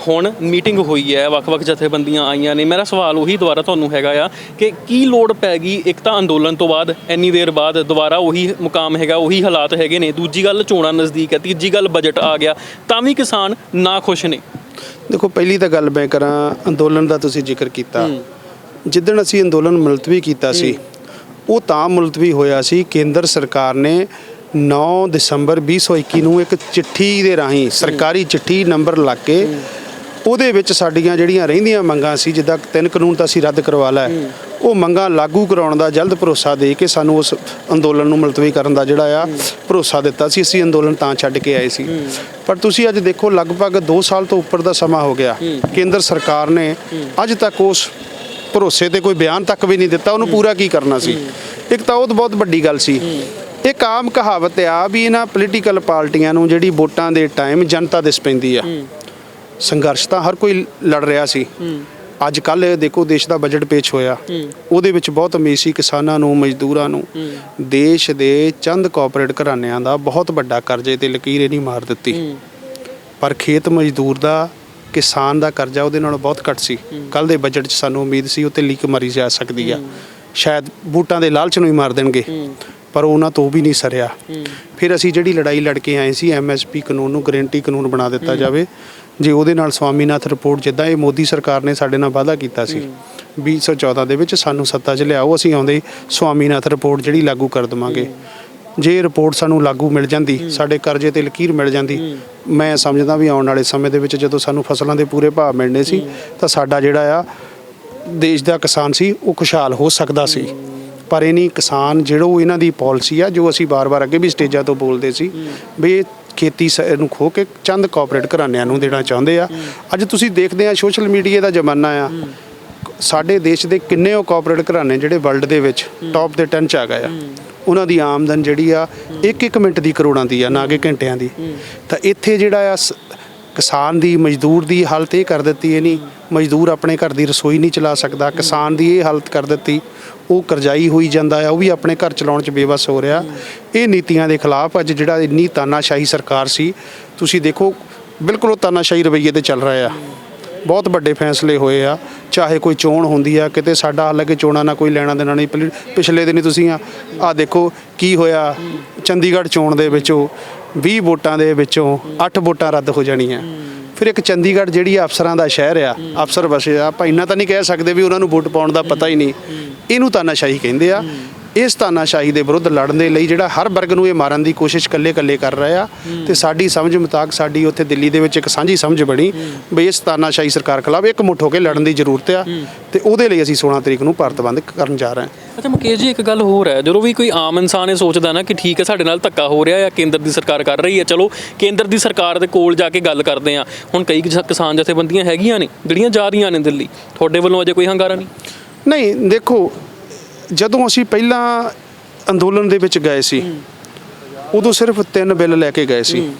ਹੁਣ ਮੀਟਿੰਗ ਹੋਈ ਹੈ, ਵੱਖ-ਵੱਖ ਜਥੇਬੰਦੀਆਂ ਆਈਆਂ ਨੇ। ਮੇਰਾ ਸਵਾਲ ਉਹੀ ਦੁਬਾਰਾ ਤੁਹਾਨੂੰ ਹੈਗਾ ਆ ਕਿ ਕੀ ਲੋੜ ਪੈ ਗਈ ਇੱਕ ਤਾਂ ਅੰਦੋਲਨ ਤੋਂ ਬਾਅਦ? ਇੰਨੀ ਦੇਰ ਬਾਅਦ ਦੁਬਾਰਾ ਉਹੀ ਮੁਕਾਮ ਹੈਗਾ, ਉਹੀ ਹਾਲਾਤ ਹੈਗੇ ਨੇ। ਦੂਜੀ ਗੱਲ ਚੋਣਾਂ ਨਜ਼ਦੀਕ ਹੈ, ਤੀਜੀ ਗੱਲ ਬਜਟ ਆ ਗਿਆ, ਤਾਂ ਵੀ ਕਿਸਾਨ ਨਾ ਖੁਸ਼ ਨੇ। ਦੇਖੋ ਪਹਿਲੀ ਤਾਂ ਗੱਲ ਮੈਂ ਕਰਾਂ ਅੰਦੋਲਨ ਦਾ ਤੁਸੀਂ ਜ਼ਿਕਰ ਕੀਤਾ। ਜਿੱਦਣ ਅਸੀਂ ਅੰਦੋਲਨ ਮੁਲਤਵੀ ਕੀਤਾ ਸੀ ਉਹ ਤਾਂ ਮੁਲਤਵੀ ਹੋਇਆ ਸੀ ਕੇਂਦਰ ਸਰਕਾਰ ਨੇ 9 ਦਸੰਬਰ 2021 ਨੂੰ ਇੱਕ ਚਿੱਠੀ ਦੇ ਰਾਹੀਂ ਸਰਕਾਰੀ ਚਿੱਠੀ ਨੰਬਰ ਲੱਗ ਕੇ ਉਹਦੇ ਵਿੱਚ ਸਾਡੀਆਂ ਜਿਹੜੀਆਂ ਰਹਿੰਦੀਆਂ ਮੰਗਾਂ ਸੀ ਜਿੱਦਾਂ ਤਿੰਨ ਕਾਨੂੰਨ ਤਾਂ ਅਸੀਂ ਰੱਦ ਕਰਵਾ ਲਿਆ ਉਹ ਮੰਗਾਂ ਲਾਗੂ ਕਰਾਉਣ ਦਾ ਜਲਦ ਭਰੋਸਾ ਦੇ ਕੇ ਸਾਨੂੰ ਉਸ ਅੰਦੋਲਨ ਨੂੰ ਮੁਲਤਵੀ ਕਰਨ ਦਾ ਜਿਹੜਾ ਆ ਭਰੋਸਾ ਦਿੱਤਾ ਸੀ ਅਸੀਂ ਅੰਦੋਲਨ ਤਾਂ ਛੱਡ ਕੇ ਆਏ ਸੀ। ਪਰ ਤੁਸੀਂ ਅੱਜ ਦੇਖੋ ਲਗਭਗ 2 ਸਾਲ ਤੋਂ ਉੱਪਰ ਦਾ ਸਮਾਂ ਹੋ ਗਿਆ। ਕੇਂਦਰ ਸਰਕਾਰ ਨੇ ਅੱਜ ਤੱਕ ਉਸ ਭਰੋਸੇ ਤੇ ਕੋਈ ਬਿਆਨ ਤੱਕ ਵੀ ਨਹੀਂ ਦਿੱਤਾ। ਉਹਨੂੰ ਪੂਰਾ ਕੀ ਕਰਨਾ ਸੀ? ਇੱਕ ਤਾਂ ਉਹ ਬਹੁਤ ਵੱਡੀ ਗੱਲ ਸੀ। ਇੱਕ ਆਮ ਕਹਾਵਤ ਆ ਵੀ ਇਹਨਾਂ ਪੋਲੀਟੀਕਲ ਪਾਰਟੀਆਂ ਨੂੰ ਜਿਹੜੀ ਵੋਟਾਂ ਦੇ ਟਾਈਮ ਜਨਤਾ ਦਿਸ ਪੈਂਦੀ ਆ। ਸੰਘਰਸ਼ ਤਾਂ ਹਰ ਕੋਈ ਲੜ ਰਿਹਾ ਸੀ। ਅੱਜ ਕੱਲ ਦੇਖੋ ਦੇਸ਼ ਦਾ ਬਜਟ ਪੇਸ਼ ਹੋਇਆ। ਉਹਦੇ ਵਿੱਚ ਬਹੁਤ ਉਮੀਦ ਸੀ ਕਿਸਾਨਾਂ ਨੂੰ ਮਜ਼ਦੂਰਾਂ ਨੂੰ। ਦੇਸ਼ ਦੇ ਚੰਦ ਕਾਰਪੋਰੇਟ ਘਰਾਣਿਆਂ ਦਾ ਬਹੁਤ ਵੱਡਾ ਕਰਜ਼ੇ ਤੇ ਲਕੀਰ ਨਹੀਂ ਮਾਰ ਦਿੱਤੀ। ਪਰ ਖੇਤ ਮਜ਼ਦੂਰ ਦਾ ਕਿਸਾਨ ਦਾ ਕਰਜ਼ਾ ਉਹਦੇ ਨਾਲੋਂ ਬਹੁਤ ਘੱਟ ਸੀ। ਕੱਲ ਦੇ ਬਜਟ 'ਚ ਸਾਨੂੰ ਉਮੀਦ ਸੀ ਉੱਤੇ ਲੀਕ ਮਾਰੀ ਜਾ ਸਕਦੀ ਆ। ਸ਼ਾਇਦ ਬੂਟਾਂ ਦੇ ਲਾਲਚ ਨੂੰ ਹੀ ਮਾਰ ਦੇਣਗੇ। ਪਰ ਉਹਨਾਂ ਤੋਂ ਵੀ ਨਹੀਂ ਸਰਿਆ। ਫਿਰ ਅਸੀਂ ਜਿਹੜੀ ਲੜਾਈ ਲੜ ਕੇ ਆਏ ਸੀ ਐਮਐਸਪੀ ਕਾਨੂੰਨ ਨੂੰ ਗਰੰਟੀ ਕਾਨੂੰਨ ਬਣਾ ਦਿੱਤਾ ਜਾਵੇ। ਜੇ ਉਹਦੇ ਨਾਲ ਸਵਾਮੀਨਾਥ ਰਿਪੋਰਟ ਜਿੱਦਾਂ ਇਹ ਮੋਦੀ ਸਰਕਾਰ ਨੇ ਸਾਡੇ ਨਾਲ ਵਾਅਦਾ ਕੀਤਾ ਸੀ 2014 ਦੇ ਵਿੱਚ ਸਾਨੂੰ ਸੱਤਾ 'ਚ ਲਿਆਓ ਅਸੀਂ ਆਉਂਦੇ ਸਵਾਮੀਨਾਥ ਰਿਪੋਰਟ ਜਿਹੜੀ ਲਾਗੂ ਕਰ ਦਵਾਂਗੇ। ਜੇ ਰਿਪੋਰਟ ਸਾਨੂੰ ਲਾਗੂ ਮਿਲ ਜਾਂਦੀ ਸਾਡੇ ਕਰਜ਼ੇ ਤੇ ਲਕੀਰ ਮਿਲ ਜਾਂਦੀ ਮੈਂ ਸਮਝਦਾ ਵੀ ਆਉਣ ਵਾਲੇ ਸਮੇਂ ਦੇ ਵਿੱਚ ਜਦੋਂ ਸਾਨੂੰ ਫਸਲਾਂ ਦੇ ਪੂਰੇ ਭਾਅ ਮਿਲਣੇ ਸੀ ਤਾਂ ਸਾਡਾ ਜਿਹੜਾ ਆ ਦੇਸ਼ ਦਾ ਕਿਸਾਨ ਸੀ ਉਹ ਖੁਸ਼ਹਾਲ ਹੋ ਸਕਦਾ ਸੀ। ਪਰ ਇਹ ਨਹੀਂ ਕਿਸਾਨ ਜਿਹੜੋ ਇਹਨਾਂ ਦੀ ਪਾਲਿਸੀ ਆ ਜੋ ਅਸੀਂ ਬਾਰ-ਬਾਰ ਅੱਗੇ ਵੀ ਸਟੇਜਾਂ ਤੋਂ ਬੋਲਦੇ ਸੀ ਵੀ ਖੇਤੀ ਸ- ਨੂੰ ਖੋ ਕੇ ਚੰਦ ਕਾਰਪੋਰੇਟ ਘਰਾਣਿਆਂ ਨੂੰ ਦੇਣਾ ਚਾਹੁੰਦੇ ਆ। ਅੱਜ ਤੁਸੀਂ ਦੇਖਦੇ ਆ ਸੋਸ਼ਲ ਮੀਡੀਆ ਦਾ ਜ਼ਮਾਨਾ ਆ। ਸਾਡੇ ਦੇਸ਼ ਦੇ ਕਿੰਨੇ ਉਹ ਕਾਰਪੋਰੇਟ ਘਰਾਣੇ ਜਿਹੜੇ ਵਰਲਡ ਦੇ ਵਿੱਚ ਟੌਪ ਦੇ 10 ਚ ਆ ਗਏ ਆ। ਉਹਨਾਂ ਦੀ ਆਮਦਨ ਜਿਹੜੀ ਆ ਇੱਕ ਇੱਕ ਮਿੰਟ ਦੀ ਕਰੋੜਾਂ ਦੀ ਆ, ਨਾ ਕਿ ਘੰਟਿਆਂ ਦੀ। ਤਾਂ ਇੱਥੇ ਜਿਹੜਾ ਆ ਸ- ਕਿਸਾਨ ਦੀ ਮਜ਼ਦੂਰ ਦੀ ਹਾਲਤ ਇਹ ਕਰ ਦਿੱਤੀ, ਇਹ ਨਹੀਂ, ਮਜ਼ਦੂਰ ਆਪਣੇ ਘਰ ਦੀ ਰਸੋਈ ਨਹੀਂ ਚਲਾ ਸਕਦਾ। ਕਿਸਾਨ ਦੀ ਇਹ ਹਾਲਤ ਕਰ ਦਿੱਤੀ, ਉਹ ਕਰਜ਼ਾਈ ਹੋਈ ਜਾਂਦਾ ਆ, ਉਹ ਵੀ ਆਪਣੇ ਘਰ ਚਲਾਉਣ 'ਚ ਬੇਵਸ ਹੋ ਰਿਹਾ। ਇਹ ਨੀਤੀਆਂ ਦੇ ਖਿਲਾਫ ਅੱਜ ਜਿਹੜਾ ਇੰਨੀ ਤਾਨਾਸ਼ਾਹੀ ਸਰਕਾਰ ਸੀ, ਤੁਸੀਂ ਦੇਖੋ, ਬਿਲਕੁਲ ਉਹ ਤਾਨਾਸ਼ਾਹੀ ਰਵੱਈਏ ਤੇ ਚੱਲ ਰਿਹਾ ਆ। ਬਹੁਤ ਵੱਡੇ ਫੈਸਲੇ ਹੋਏ ਆ, ਚਾਹੇ ਕੋਈ ਚੋਣ ਹੁੰਦੀ ਆ, ਕਿਤੇ ਸਾਡਾ ਹਾਲਾਂਕਿ ਚੋਣਾਂ ਨਾਲ ਕੋਈ ਲੈਣਾ ਦੇਣਾ ਨਹੀਂ। ਪਿਛਲੇ- ਪਿਛਲੇ ਦਿਨੀ ਤੁਸੀਂ ਆ ਦੇਖੋ ਕੀ ਹੋਇਆ, ਚੰਡੀਗੜ੍ਹ ਚੋਣ ਦੇ ਵਿੱਚੋਂ 20 ਵੋਟਾਂ ਦੇ ਵਿੱਚੋਂ 8 ਵੋਟਾਂ ਰੱਦ ਹੋ ਜਾਣੀਆਂ। ਫਿਰ ਇੱਕ ਚੰਡੀਗੜ੍ਹ ਜਿਹੜੀ ਅਫਸਰਾਂ ਦਾ ਸ਼ਹਿਰ ਆ, ਅਫਸਰ ਵਸੇ ਆ, ਆਪਾਂ ਇੰਨਾ ਤਾਂ ਨਹੀਂ ਕਹਿ ਸਕਦੇ ਵੀ ਉਹਨਾਂ ਨੂੰ ਵੋਟ ਪਾਉਣ ਦਾ ਪਤਾ ਹੀ ਨਹੀਂ। ਇਹਨੂੰ ਤਾਨਾਸ਼ਾਹੀ ਕਹਿੰਦੇ ਆ। ਇਸ ਤਾਨਾਸ਼ਾਹੀ ਦੇ ਵਿਰੁੱਧ ਲੜਨ ਦੇ ਲਈ ਜਿਹੜਾ ਹਰ ਵਰਗ ਨੂੰ ਇਹ ਮਾਰਨ ਦੀ ਕੋਸ਼ਿਸ਼ ਕੱਲੇ-ਕੱਲੇ ਕਰ ਰਿਹਾ ਆ ਤੇ ਸਾਡੀ ਸਮਝ ਮੁਤਾਬਕ ਸਾਡੀ ਉੱਥੇ ਦਿੱਲੀ ਦੇ ਵਿੱਚ ਇੱਕ ਸਾਂਝੀ ਸਮਝ ਬਣੀ ਵੀ ਇਸ ਤਾਨਾਸ਼ਾਹੀ ਸਰਕਾਰ ਖਿਲਾਫ ਇੱਕ ਮੁੱਠ ਹੋ ਕੇ ਲੜਨ ਦੀ ਜ਼ਰੂਰਤ ਆ ਤੇ ਉਹਦੇ ਲਈ ਅਸੀਂ 16 ਤਰੀਕ ਨੂੰ ਭਾਰਤ ਬੰਦ ਕਰਨ ਜਾ ਰਹੇ ਹਾਂ। ਅੱਛਾ ਮੁਕੇਸ਼ ਜੀ ਇੱਕ ਗੱਲ ਹੋਰ ਹੈ। ਜਦੋਂ ਵੀ ਕੋਈ ਆਮ ਇਨਸਾਨ ਇਹ ਸੋਚਦਾ ਨਾ ਕਿ ਠੀਕ ਹੈ ਸਾਡੇ ਨਾਲ ਧੱਕਾ ਹੋ ਰਿਹਾ ਹੈ ਕੇਂਦਰ ਦੀ ਸਰਕਾਰ ਕਰ ਰਹੀ ਹੈ ਚਲੋ ਕੇਂਦਰ ਦੀ ਸਰਕਾਰ ਦੇ ਕੋਲ ਜਾ ਕੇ ਗੱਲ ਕਰਦੇ ਆ ਹੁਣ ਕਈ ਕਿਸ- ਕਿਸਾਨ ਜਥੇਬੰਦੀਆਂ ਹੈਗੀਆਂ ਨੇ ਜਿਹੜੀਆਂ ਜਾ ਰਹੀਆਂ ਨੇ ਦਿੱਲੀ ਤੁਹਾਡੇ ਵੱਲੋਂ ਅਜੇ ਕੋਈ ਹੰਗਾਰਾ ਨਹੀਂ? ਨਹੀਂ ਦੇਖੋ ਜਦੋਂ ਅਸੀਂ ਪਹਿਲਾਂ ਅੰਦੋਲਨ ਦੇ ਵਿੱਚ ਗਏ ਸੀ, ਉਦੋਂ ਸਿਰਫ ਤਿੰਨ ਬਿੱਲ ਲੈ ਕੇ ਗਏ ਸੀ।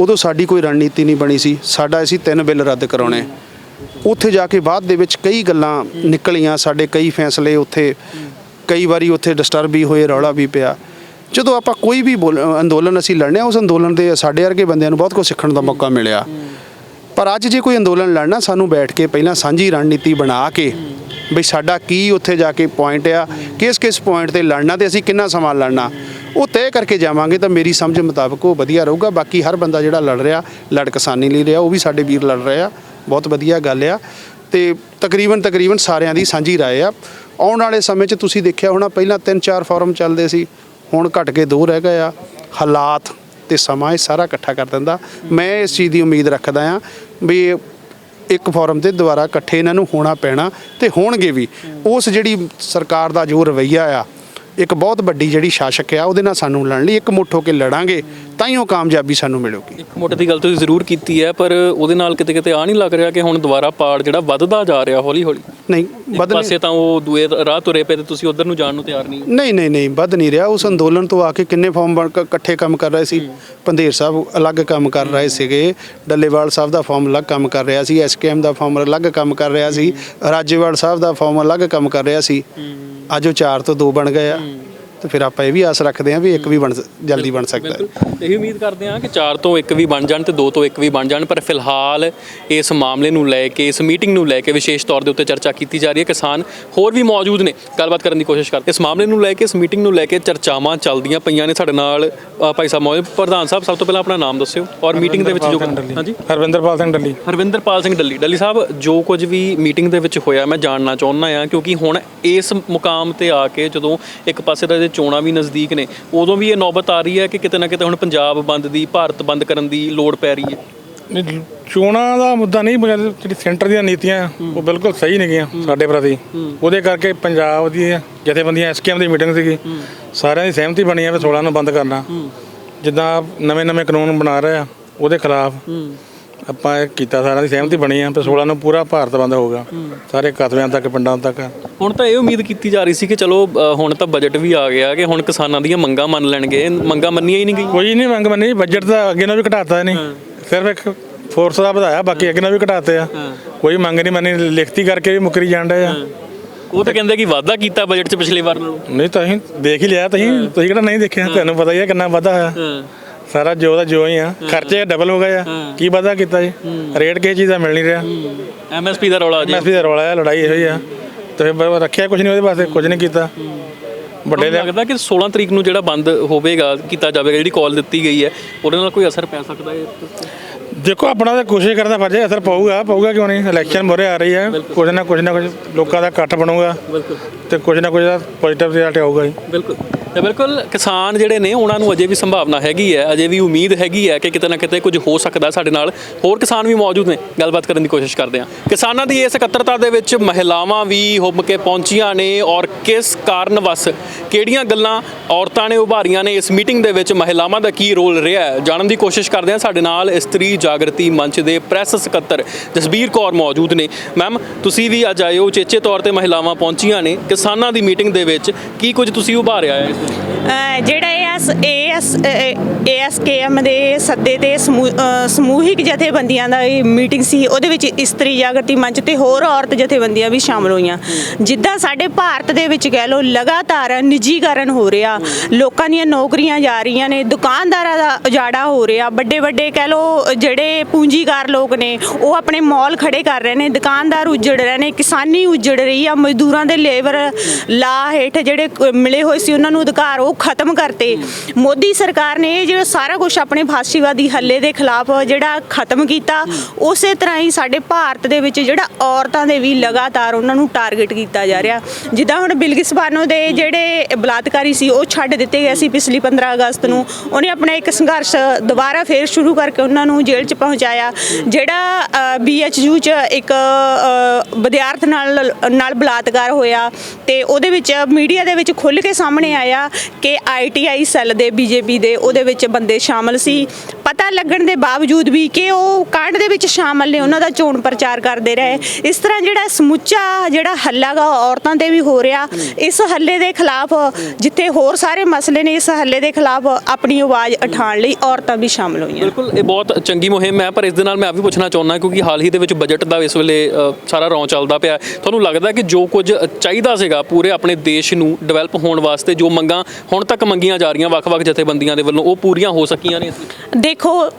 ਉਦੋਂ ਸਾਡੀ ਕੋਈ ਰਣਨੀਤੀ ਨਹੀਂ ਬਣੀ ਸੀ। ਸਾਡਾ ਅਸੀਂ ਤਿੰਨ ਬਿੱਲ ਰੱਦ ਕਰਾਉਣੇ। ਉੱਥੇ ਜਾ ਕੇ ਬਾਅਦ ਦੇ ਵਿੱਚ ਕਈ ਗੱਲਾਂ ਨਿਕਲੀਆਂ, ਸਾਡੇ ਕਈ ਫੈਸਲੇ ਉੱਥੇ, ਕਈ ਵਾਰੀ ਉੱਥੇ ਡਿਸਟਰਬ ਵੀ ਹੋਏ, ਰੌਲਾ ਵੀ ਪਿਆ। ਜਦੋਂ ਆਪਾਂ ਕੋਈ ਵੀ ਬੋਲ- ਅੰਦੋਲਨ ਅਸੀਂ ਲੜਨੇ ਆ, ਉਸ ਅੰਦੋਲਨ ਦੇ ਸਾਡੇ ਵਰਗੇ ਬੰਦਿਆਂ ਨੂੰ ਬਹੁਤ ਕੁਝ ਸਿੱਖਣ ਦਾ ਮੌਕਾ ਮਿਲਿਆ। ਪਰ ਅੱਜ ਜੇ ਕੋਈ ਅੰਦੋਲਨ ਲੜਨਾ ਸਾਨੂੰ ਬੈਠ ਕੇ, ਪਹਿਲਾਂ ਸਾਂਝੀ ਰਣਨੀਤੀ ਬਣਾ ਕੇ ਵੀ ਸਾਡਾ ਕੀ ਉੱਥੇ ਜਾ ਕੇ ਪੁਆਇੰਟ ਆ, ਕਿਸ ਕਿਸ ਪੁਆਇੰਟ ਤੇ ਲੜਨਾ ਤੇ ਅਸੀਂ ਕਿੰਨਾ ਸਮਾਂ ਲੜਨਾ। ਉਹ ਤੈਅ ਕਰਕੇ ਜਾਵਾਂਗੇ ਤਾਂ ਮੇਰੀ ਸਮਝ ਮੁਤਾਬਕ ਉਹ ਵਧੀਆ ਰਹੂਗਾ। ਬਾਕੀ ਹਰ ਬੰਦਾ ਜਿਹੜਾ ਲੜ ਰਿਹਾ ਲੜ ਕਿਸਾਨੀ ਲਈ ਰਿਹਾ, ਉਹ ਵੀ ਸਾਡੇ ਵੀਰ ਲੜ ਰਹੇ ਆ। ਬਹੁਤ ਵਧੀਆ ਗੱਲ ਆ। ਤੇ ਤਕਰੀਬਨ ਤਕਰੀਬਨ ਸਾਰਿਆਂ ਦੀ ਸਾਂਝੀ ਰਾਏ ਆ। ਆਉਣ ਵਾਲੇ ਸਮੇਂ 'ਚ ਤੁਸੀਂ ਦੇਖਿਆ ਹੋਣਾ, ਪਹਿਲਾਂ ਤਿੰਨ ਚਾਰ ਫੋਰਮ ਚੱਲਦੇ ਸੀ, ਹੁਣ ਘਟ ਕੇ ਦੋ ਰਹਿ ਗਏ ਆ। ਹਾਲਾਤ ਤੇ ਸਮਾਂ ਇਹ ਸਾਰਾ ਇਕੱਠਾ ਕਰ ਦਿੰਦਾ। ਮੈਂ ਇਸ ਚੀਜ਼ ਦੀ ਉਮੀਦ ਰੱਖਦਾ ਆ ਵੀ ਇੱਕ ਫੋਰਮ ਤੇ ਦੁਬਾਰਾ ਇਕੱਠੇ ਇਹਨਾਂ ਨੂੰ ਹੋਣਾ ਪੈਣਾ ਤੇ ਹੋਣਗੇ ਵੀ। ਉਸ ਜਿਹੜੀ ਸਰਕਾਰ ਦਾ ਜੋ ਰਵਈਆ ਆ, ਇੱਕ ਬਹੁਤ ਵੱਡੀ ਜਿਹੜੀ ਸ਼ਾਸਕ ਆ, ਉਹਦੇ ਨਾਲ ਸਾਨੂੰ ਲੜਨ ਲਈ ਇੱਕ ਮੁੱਠ ਹੋ ਕੇ ਲੜਾਂਗੇ। ਤਾਂ ਹੀ ਉਹ ਕਾਮਯਾਬੀ ਸਾਨੂੰ ਮਿਲੂਗੀ। ਇੱਕ ਮੋਟੇ ਦੀ ਗੱਲ ਤੁਸੀਂ ਜ਼ਰੂਰ ਕੀਤੀ ਹੈ ਪਰ ਉਹਦੇ ਨਾਲ ਕਿਤੇ ਕਿਤੇ ਆ ਨਹੀਂ ਲੱਗ ਰਿਹਾ ਕਿ ਹੁਣ ਦੁਬਾਰਾ ਪਾੜ ਜਿਹੜਾ ਵੱਧਦਾ ਜਾ ਰਿਹਾ ਹੌਲੀ ਹੌਲੀ ਨਹੀਂ। ਬਦਲ ਪਾਸੇ ਤਾਂ ਉਹ ਦੂਏ ਰਾਹ ਤੁਰੇ ਪਏ ਤੇ ਤੁਸੀਂ ਉਧਰ ਨੂੰ ਜਾਣ ਨੂੰ ਤਿਆਰ ਨਹੀਂ ਨਹੀਂ ਨਹੀਂ ਨਹੀਂ ਵੱਧ ਨਹੀਂ ਰਿਹਾ। ਉਸ ਅੰਦੋਲਨ ਤੋਂ ਆ ਕੇ ਕਿੰਨੇ ਫਾਰਮ ਬਣ ਕੇ ਇਕੱਠੇ ਕੰਮ ਕਰ ਰਹੇ ਸੀ। ਪੰਧੇਰ ਸਾਹਿਬ ਅਲੱਗ ਕੰਮ ਕਰ ਰਹੇ ਸੀਗੇ। ਡੱਲੇਵਾਲ ਸਾਹਿਬ ਦਾ ਫਾਰਮ ਅਲੱਗ ਕੰਮ ਕਰ ਰਿਹਾ ਸੀ। ਐਸਕੇਐਮ ਦਾ ਫਾਰਮ ਅਲੱਗ ਕੰਮ ਕਰ ਰਿਹਾ ਸੀ। ਰਾਜੇਵਾਲ ਸਾਹਿਬ ਦਾ ਫਾਰਮ ਅਲੱਗ ਕੰਮ ਕਰ ਰਿਹਾ ਸੀ। ਅੱਜ ਉਹ 4 ਤੋਂ 2 ਬਣ ਗਏ ਆ। ਤੇ ਫਿਰ ਆਪਾਂ ਇਹ ਵੀ ਆਸ ਰੱਖਦੇ ਹਾਂ ਵੀ ਇੱਕ ਵੀ ਬਣ ਜਲਦੀ ਬਣ ਸਕਦਾ ਹੈ। ਬਿਲਕੁਲ। ਇਹੀ ਉਮੀਦ ਕਰਦੇ ਹਾਂ ਕਿ 4 ਤੋਂ 1 ਵੀ ਬਣ ਜਾਣ ਤੇ 2 ਤੋਂ 1 ਵੀ ਬਣ ਜਾਣ ਪਰ ਫਿਲਹਾਲ ਇਸ ਮਾਮਲੇ ਨੂੰ ਲੈ ਕੇ ਇਸ ਮੀਟਿੰਗ ਨੂੰ ਲੈ ਕੇ ਵਿਸ਼ੇਸ਼ ਤੌਰ ਦੇ ਉੱਤੇ ਚਰਚਾ ਕੀਤੀ ਜਾ ਰਹੀ ਹੈ। ਕਿਸਾਨ ਹੋਰ ਵੀ ਮੌਜੂਦ ਨੇ। ਗੱਲਬਾਤ ਕਰਨ ਦੀ ਕੋਸ਼ਿਸ਼ ਕਰਦੇ ਇਸ ਮਾਮਲੇ ਨੂੰ ਲੈ ਕੇ ਇਸ ਮੀਟਿੰਗ ਨੂੰ ਲੈ ਕੇ ਚਰਚਾਵਾਂ ਚੱਲਦੀਆਂ ਪਈਆਂ ਨੇ ਸਾਡੇ ਨਾਲ ਅ, ਭਾਈ ਸਾਹਿਬ ਮੌਜੂਦ ਪ੍ਰਧਾਨ ਸਾਹਿਬ ਸਭ ਤੋਂ ਪਹਿਲਾਂ ਆਪਣਾ ਨਾਮ ਦੱਸਿਓ ਔਰ ਮੀਟਿੰਗ ਦੇ ਵਿੱਚ ਜੋ ਹਾਂਜੀ। ਹਰਵਿੰਦਰਪਾਲ ਸਿੰਘ ਡੱਲੀ। ਹਰਵਿੰਦਰਪਾਲ ਸਿੰਘ ਡੱਲੀ। ਡੱਲੀ ਸਾਹਿਬ ਜੋ ਕੁਝ ਵੀ ਮੀਟਿੰਗ ਦੇ ਵਿੱਚ ਹੋਇਆ ਮੈਂ ਜਾਣਨਾ ਚਾਹੁੰਦਾ ਆ ਕਿਉਂਕਿ ਹੁਣ ਇਸ ਮੁਕਾਮ ਤੇ ਆ ਕੇ ਜਦੋਂ ਇੱਕ ਪਾਸੇ ਤਾਂ ਇਹਦੇ ਚੋਣਾਂ ਵੀ ਨਜ਼ਦੀਕ ਨੇ ਉਦੋਂ ਵੀ ਇਹ ਨੌਬਤ ਆ ਰਹੀ ਹੈ ਕਿ ਕਿਤੇ ਨਾ ਕਿਤੇ ਹੁਣ ਪੰਜਾਬ ਬੰਦ ਦੀ ਭਾਰਤ ਬੰਦ ਕਰਨ ਦੀ ਲੋੜ ਪੈ ਰਹੀ ਹੈ? ਨਹੀਂ, ਚੋਣਾਂ ਦਾ ਮੁੱਦਾ ਨਹੀਂ ਬਗੈਰ ਜਿਹੜੀ ਸੈਂਟਰ ਦੀਆਂ ਨੀਤੀਆਂ ਉਹ ਬਿਲਕੁਲ ਸਹੀ ਨਹੀਂ ਗਈਆਂ ਸਾਡੇ ਪ੍ਰਤੀ। ਉਹਦੇ ਕਰਕੇ ਪੰਜਾਬ ਦੀ ਜਥੇਬੰਦੀਆਂ ਐਸਕੇਐਮ ਦੀ ਮੀਟਿੰਗ ਸੀਗੀ ਸਾਰਿਆਂ ਦੀ ਸਹਿਮਤੀ ਬਣੀ ਹੈ ਵੀ 16 ਨੂੰ ਬੰਦ ਕਰਨਾ। ਜਿੱਦਾਂ ਨਵੇਂ-ਨਵੇਂ ਕਾਨੂੰਨ ਬਣਾ ਰਹੇ ਆ ਉਹਦੇ ਖਿਲਾਫ ਆਪਾਂ ਇਹ ਕੀਤਾ ਸਾਰਿਆਂ ਦੀ ਸਹਿਮਤੀ ਬਣੀ ਆ ਤੇ 16 ਨੂੰ ਪੂਰਾ ਭਾਰਤ ਬੰਦ ਹੋਊਗਾ। ਸਾਰੇ ਕਸਬਿਆਂ ਤੱਕ ਪਿੰਡਾਂ ਤੱਕ। ਹੁਣ ਤਾਂ ਇਹ ਉਮੀਦ ਕੀਤੀ ਜਾ ਰਹੀ ਸੀ ਕਿ ਚਲੋ ਅ, ਹੁਣ ਤਾਂ ਬਜਟ ਵੀ ਆ ਗਿਆ ਕਿ ਹੁਣ ਕਿਸਾਨਾਂ ਦੀਆਂ ਮੰਗਾਂ ਮੰਨ ਲੈਣਗੇ। ਮੰਗਾਂ ਮੰਨੀਆਂ ਹੀ ਨਹੀਂ ਗਈ ਕੋਈ ਨਹੀਂ ਮੰਗ ਮੰਨੀ। ਬਜਟ ਤਾਂ ਅੱਗੇ ਨਾਲ ਵੀ ਘਟਾਤਾ ਨਹੀਂ। ਸਿਰਫ ਇੱਕ ਫੋਰਸ ਦਾ ਵਧਾਇਆ ਬਾਕੀ ਅੱਗੇ ਨਾਲ ਵੀ ਘਟਾਤੇ ਆ। ਕੋਈ ਮੰਗ ਨਹੀਂ ਮੰਨੀ ਲਿਖਤੀ ਕਰਕੇ ਵੀ ਮੁਕਰੀ ਜਾਂਦੇ ਆ। ਉਹ ਤਾਂ ਕਹਿੰਦੇ ਕਿ ਵਾਅਦਾ ਕੀਤਾ ਬਜਟ 'ਚ ਪਿਛਲੀ ਵਾਰ ਨਾਲੋਂ। ਨਹੀਂ ਤੁਸੀਂ ਦੇਖ ਹੀ ਲਿਆ ਤੁਸੀਂ ਤੁਸੀਂ ਕਿਹੜਾ ਨਹੀਂ ਦੇਖਿਆ? ਤੁਹਾਨੂੰ ਪਤਾ ਹੀ ਹੈ ਕਿੰਨਾ ਵਾਧਾ ਹੋਇਆ। ਹਾਂ। ਸਾਰਾ ਜੋ ਦਾ ਜੋ ਹੀ ਆ ਖਰਚੇ ਡਬਲ ਹੋ ਗਏ ਆ। ਕੀ ਵਾਧਾ ਕੀਤਾ ਜੀ? ਰੇਟ ਕਿਸੇ ਚੀਜ਼ ਦਾ ਮਿਲ ਨਹੀਂ ਰਿਹਾ। ਐਮਐਸਪੀ ਦਾ ਰੌਲਾ ਜੀ। ਐਮਐਸਪੀ ਦਾ ਰੌਲਾ ਹੈ ਲੜਾਈ ਇਹੋ ਹੀ ਆ। ਤੇ ਰੱਖਿਆ ਕੁਝ ਨਹੀਂ ਉਹਦੇ ਵਾਸਤੇ ਕੁਝ ਨਹੀਂ ਕੀਤਾ। ਵੱਡੇ ਵੱਡੇ ਦੇ ਲੱਗਦਾ ਕਿ 16 ਤਰੀਕ ਨੂੰ ਜਿਹੜਾ ਬੰਦ ਹੋਵੇਗਾ ਕੀਤਾ ਜਾਵੇਗਾ ਜਿਹੜੀ ਕਾਲ ਦਿੱਤੀ ਗਈ ਹੈ ਉਹਦੇ ਨਾਲ ਕੋਈ ਅਸਰ ਪੈ ਸਕਦਾ ਹੈ? ਦੇਖੋ ਆਪਣਾ ਤਾਂ ਕੋਸ਼ਿਸ਼ ਕਰਨ ਦਾ ਫਰਜ਼ ਅਸਰ ਪਊਗਾ ਪਊਗਾ ਕਿਉਂ ਨਹੀਂ? ਇਲੈਕਸ਼ਨ ਮੋਰੇ ਆ ਰਹੀ ਹੈ ਕੁਝ ਨਾ ਕੁਝ ਨਾ ਕੁਝ ਲੋਕਾਂ ਦਾ ਇਕੱਠ ਬਣੂਗਾ ਬਿਲਕੁਲ। ਤੇ ਕੁਝ ਨਾ ਕੁਝ ਦਾ ਪੋਜ਼ਿਟਿਵ ਰਿਜ਼ਲਟ ਆਊਗਾ ਜੀ। ਬਿਲਕੁਲ। ਤੇ ਬਿਲਕੁਲ ਕਿਸਾਨ ਜਿਹੜੇ ਨੇ ਉਹਨਾਂ ਨੂੰ ਅਜੇ ਵੀ ਸੰਭਾਵਨਾ ਹੈਗੀ ਹੈ ਅਜੇ ਵੀ ਉਮੀਦ ਹੈਗੀ ਹੈ ਕਿ ਕਿਤੇ ਨਾ ਕਿਤੇ ਕੁਝ ਹੋ ਸਕਦਾ ਸਾਡੇ ਨਾਲ। ਹੋਰ ਕਿਸਾਨ ਵੀ ਮੌਜੂਦ ਨੇ ਗੱਲਬਾਤ ਕਰਨ ਦੀ ਕੋਸ਼ਿਸ਼ ਕਰਦੇ ਹਾਂ। ਕਿਸਾਨਾਂ ਦੀ ਇਸ ਇਕੱਤਰਤਾ ਦੇ ਵਿੱਚ ਮਹਿਲਾਵਾਂ ਵੀ ਹੁਮ ਕੇ ਪਹੁੰਚੀਆਂ ਨੇ ਔਰ ਕਿਸ ਕਾਰਨ ਵਸ ਕਿਹੜੀਆਂ ਗੱਲਾਂ ਔਰਤਾਂ ਨੇ ਉਭਾਰੀਆਂ ਨੇ ਇਸ ਮੀਟਿੰਗ ਦੇ ਵਿੱਚ ਮਹਿਲਾਵਾਂ ਦਾ ਕੀ ਰੋਲ ਰਿਹਾ ਹੈ ਜਾਣਨ ਦੀ ਕੋਸ਼ਿਸ਼ ਕਰਦੇ ਹਾਂ ਸਾਡੇ ਨਾਲ ਇਸਤਰੀ ਜਾਗਰਤੀ ਮੰਚ ਦੇ ਪ੍ਰੈਸ ਸਕੱਤਰ ਜਸਬੀਰ ਕੌਰ ਮੌਜੂਦ ਨੇ। ਮੈਮ, ਤੁਸੀਂ ਵੀ ਅੱਜ ਆਏ ਹੋ, ਚੇਚੇ ਤੌਰ ਤੇ ਮਹਿਲਾਵਾਂ ਪਹੁੰਚੀਆਂ ਨੇ। ਕਿਸਾਨਾਂ ਦੀ ਮੀਟਿੰਗ ਦੇ ਵਿੱਚ ਕੀ ਕੁਝ ਤੁਸੀਂ ਉਭਾਰਿਆ ਹੈ ਜਿਹੜਾ ਏਐਸ ਏਐਸ ਏਐਸਕੇਐਮ ਦੇ ਸੱਦੇ ਤੇ ਸਮੂਹਿਕ ਜਥੇਬੰਦੀਆਂ ਦਾ ਇਹ ਮੀਟਿੰਗ ਸੀ, ਉਹਦੇ ਵਿੱਚ ਇਸਤਰੀ ਜਾਗਰਤੀ ਮੰਚ ਤੇ ਹੋਰ ਔਰਤ ਜਥੇਬੰਦੀਆਂ ਵੀ ਸ਼ਾਮਲ ਹੋਈਆਂ। ਜਿੱਦਾਂ ਸਾਡੇ ਭਾਰਤ ਦੇ ਵਿੱਚ ਕਹਿ ਲਓ, ਲਗਾਤਾਰ ਨਿੱਜੀਕਰਨ ਹੋ ਰਿਹਾ। ਲੋਕਾਂ ਦੀਆਂ ਨੌਕਰੀਆਂ ਜਾ ਰਹੀਆਂ ਨੇ, ਦੁਕਾਨਦਾਰਾਂ ਦਾ ਉਜਾੜਾ ਹੋ ਰਿਹਾ। ਵੱਡੇ ਵੱਡੇ ਕਹਿ ਲਓ, ਜਿਹੜੇ ਜਿਹੜੇ ਪੂੰਜੀਕਾਰ ਲੋਕ ਨੇ, ਉਹ ਆਪਣੇ ਮਾਲ ਖੜੇ ਕਰ ਰਹੇ ਨੇ, ਦੁਕਾਨਦਾਰ ਉਜੜ ਰਹੇ ਨੇ, ਕਿਸਾਨੀ ਉਜੜ ਰਹੀ ਆ, ਮਜ਼ਦੂਰਾਂ ਦੇ ਲੇਬਰ ਲਾ ਹੇਠ ਜਿਹੜੇ ਮਿਲੇ ਹੋਏ ਸੀ, ਉਹਨਾਂ ਨੂੰ ਅਧਿਕਾਰ ਉਹ ਖਤਮ ਕਰਤੇ। ਮੋਦੀ ਸਰਕਾਰ ਨੇ ਇਹ ਜਿਹੜਾ ਸਾਰਾ ਕੁਝ ਆਪਣੇ ਫਾਸੀਵਾਦੀ ਹੱਲੇ ਦੇ ਖਿਲਾਫ ਜਿਹੜਾ ਖਤਮ ਕੀਤਾ, ਉਸੇ ਤਰ੍ਹਾਂ ਹੀ ਸਾਡੇ ਭਾਰਤ ਦੇ ਵਿੱਚ ਜਿਹੜਾ ਔਰਤਾਂ ਦੇ ਵੀ ਲਗਾਤਾਰ ਉਹਨਾਂ ਨੂੰ ਟਾਰਗੇਟ ਕੀਤਾ ਜਾ ਰਿਹਾ। ਜਿੱਦਾਂ ਹੁਣ ਬਿਲਕਿਸ ਬਾਨੋ ਦੇ ਜਿਹੜੇ ਬਲਾਤਕਾਰੀ ਸੀ, ਉਹ ਛੱਡ ਦਿੱਤੇ ਗਏ ਸੀ ਪਿਛਲੀ 15 ਅਗਸਤ ਨੂੰ। ਉਹਨੇ ਆਪਣਾ ਇੱਕ ਸੰਘਰਸ਼ ਦੁਬਾਰਾ ਫੇਰ ਸ਼ੁਰੂ ਕਰਕੇ ਉਹਨਾਂ ਨੂੰ ਜੇਲ੍ਹ 'ਚ ਪਹੁੰਚਾਇਆ, ਜਿਹੜਾ ਬੀਐਚਯੂ 'ਚ ਇੱਕ ਵਿਦਿਆਰਥ ਨਾਲ ਨਾਲ ਬਲਾਤਕਾਰ ਹੋਇਆ ਤੇ ਉਹਦੇ ਵਿੱਚ ਮੀਡੀਆ ਦੇ ਵਿੱਚ ਖੁੱਲ ਕੇ ਸਾਹਮਣੇ ਆਇਆ ਕਿ ਆਈਟੀਆਈ ਸੈੱਲ ਦੇ ਬੀਜੇਪੀ ਦੇ ਉਹਦੇ ਵਿੱਚ ਬੰਦੇ ਸ਼ਾਮਲ ਸੀ। ਪਤਾ ਲੱਗਣ ਦੇ ਬਾਵਜੂਦ ਵੀ ਕਿ ਉਹ ਕਾਂਡ ਦੇ ਵਿੱਚ ਸ਼ਾਮਲ ਨੇ ਉਹਨਾਂ ਦਾ ਚੋਣ ਪ੍ਰਚਾਰ ਕਰਦੇ ਰਹੇ ਇਸ ਤਰ੍ਹਾਂ ਜਿਹੜਾ ਸਮੁੱਚਾ ਜਿਹੜਾ ਹੱਲਾ ਗਾ ਔਰਤਾਂ ਤੇ ਵੀ ਹੋ ਰਿਹਾ ਇਸ ਹੱਲੇ ਦੇ ਖਿਲਾਫ ਜਿੱਥੇ ਹੋਰ ਸਾਰੇ ਮਸਲੇ ਨੇ ਇਸ ਹੱਲੇ ਦੇ ਖਿਲਾਫ ਆਪਣੀ ਆਵਾਜ਼ ਉਠਾਉਣ ਲਈ ਔਰਤਾਂ ਵੀ ਸ਼ਾਮਲ ਹੋਈਆਂ ਬਿਲਕੁਲ ਇਹ ਬਹੁਤ ਚੰਗੀ ਮੁਹਿੰਮ ਹੈ ਪਰ ਇਸ ਦੇ ਨਾਲ ਮੈਂ ਆ ਵੀ ਪੁੱਛਣਾ ਚਾਹੁੰਦਾ ਕਿਉਂਕਿ ਹਾਲ ਹੀ ਦੇ ਵਿੱਚ ਬਜਟ ਦਾ ਇਸ ਵੇਲੇ ਸਾਰਾ ਰੌਂ ਚੱਲਦਾ ਪਿਆ। ਤੁਹਾਨੂੰ ਲੱਗਦਾ ਕਿ ਜੋ ਕੁਝ ਚਾਹੀਦਾ ਸੀਗਾ ਪੂਰੇ ਆਪਣੇ ਦੇਸ਼ ਨੂੰ ਡਿਵੈਲਪ ਹੋਣ ਵਾਸਤੇ ਜੋ ਮੰਗਾਂ ਹੁਣ ਤੱਕ ਮੰਗੀਆਂ ਜਾ ਰਹੀਆਂ ਵੱਖ-ਵੱਖ ਜਥੇਬੰਦੀਆਂ ਦੇ ਵੱਲੋਂ ਉਹ ਪੂਰੀਆਂ ਹੋ ਸਕੀਆਂ ਨੇ ਵਿੱਚ? ਦੇਖੋ,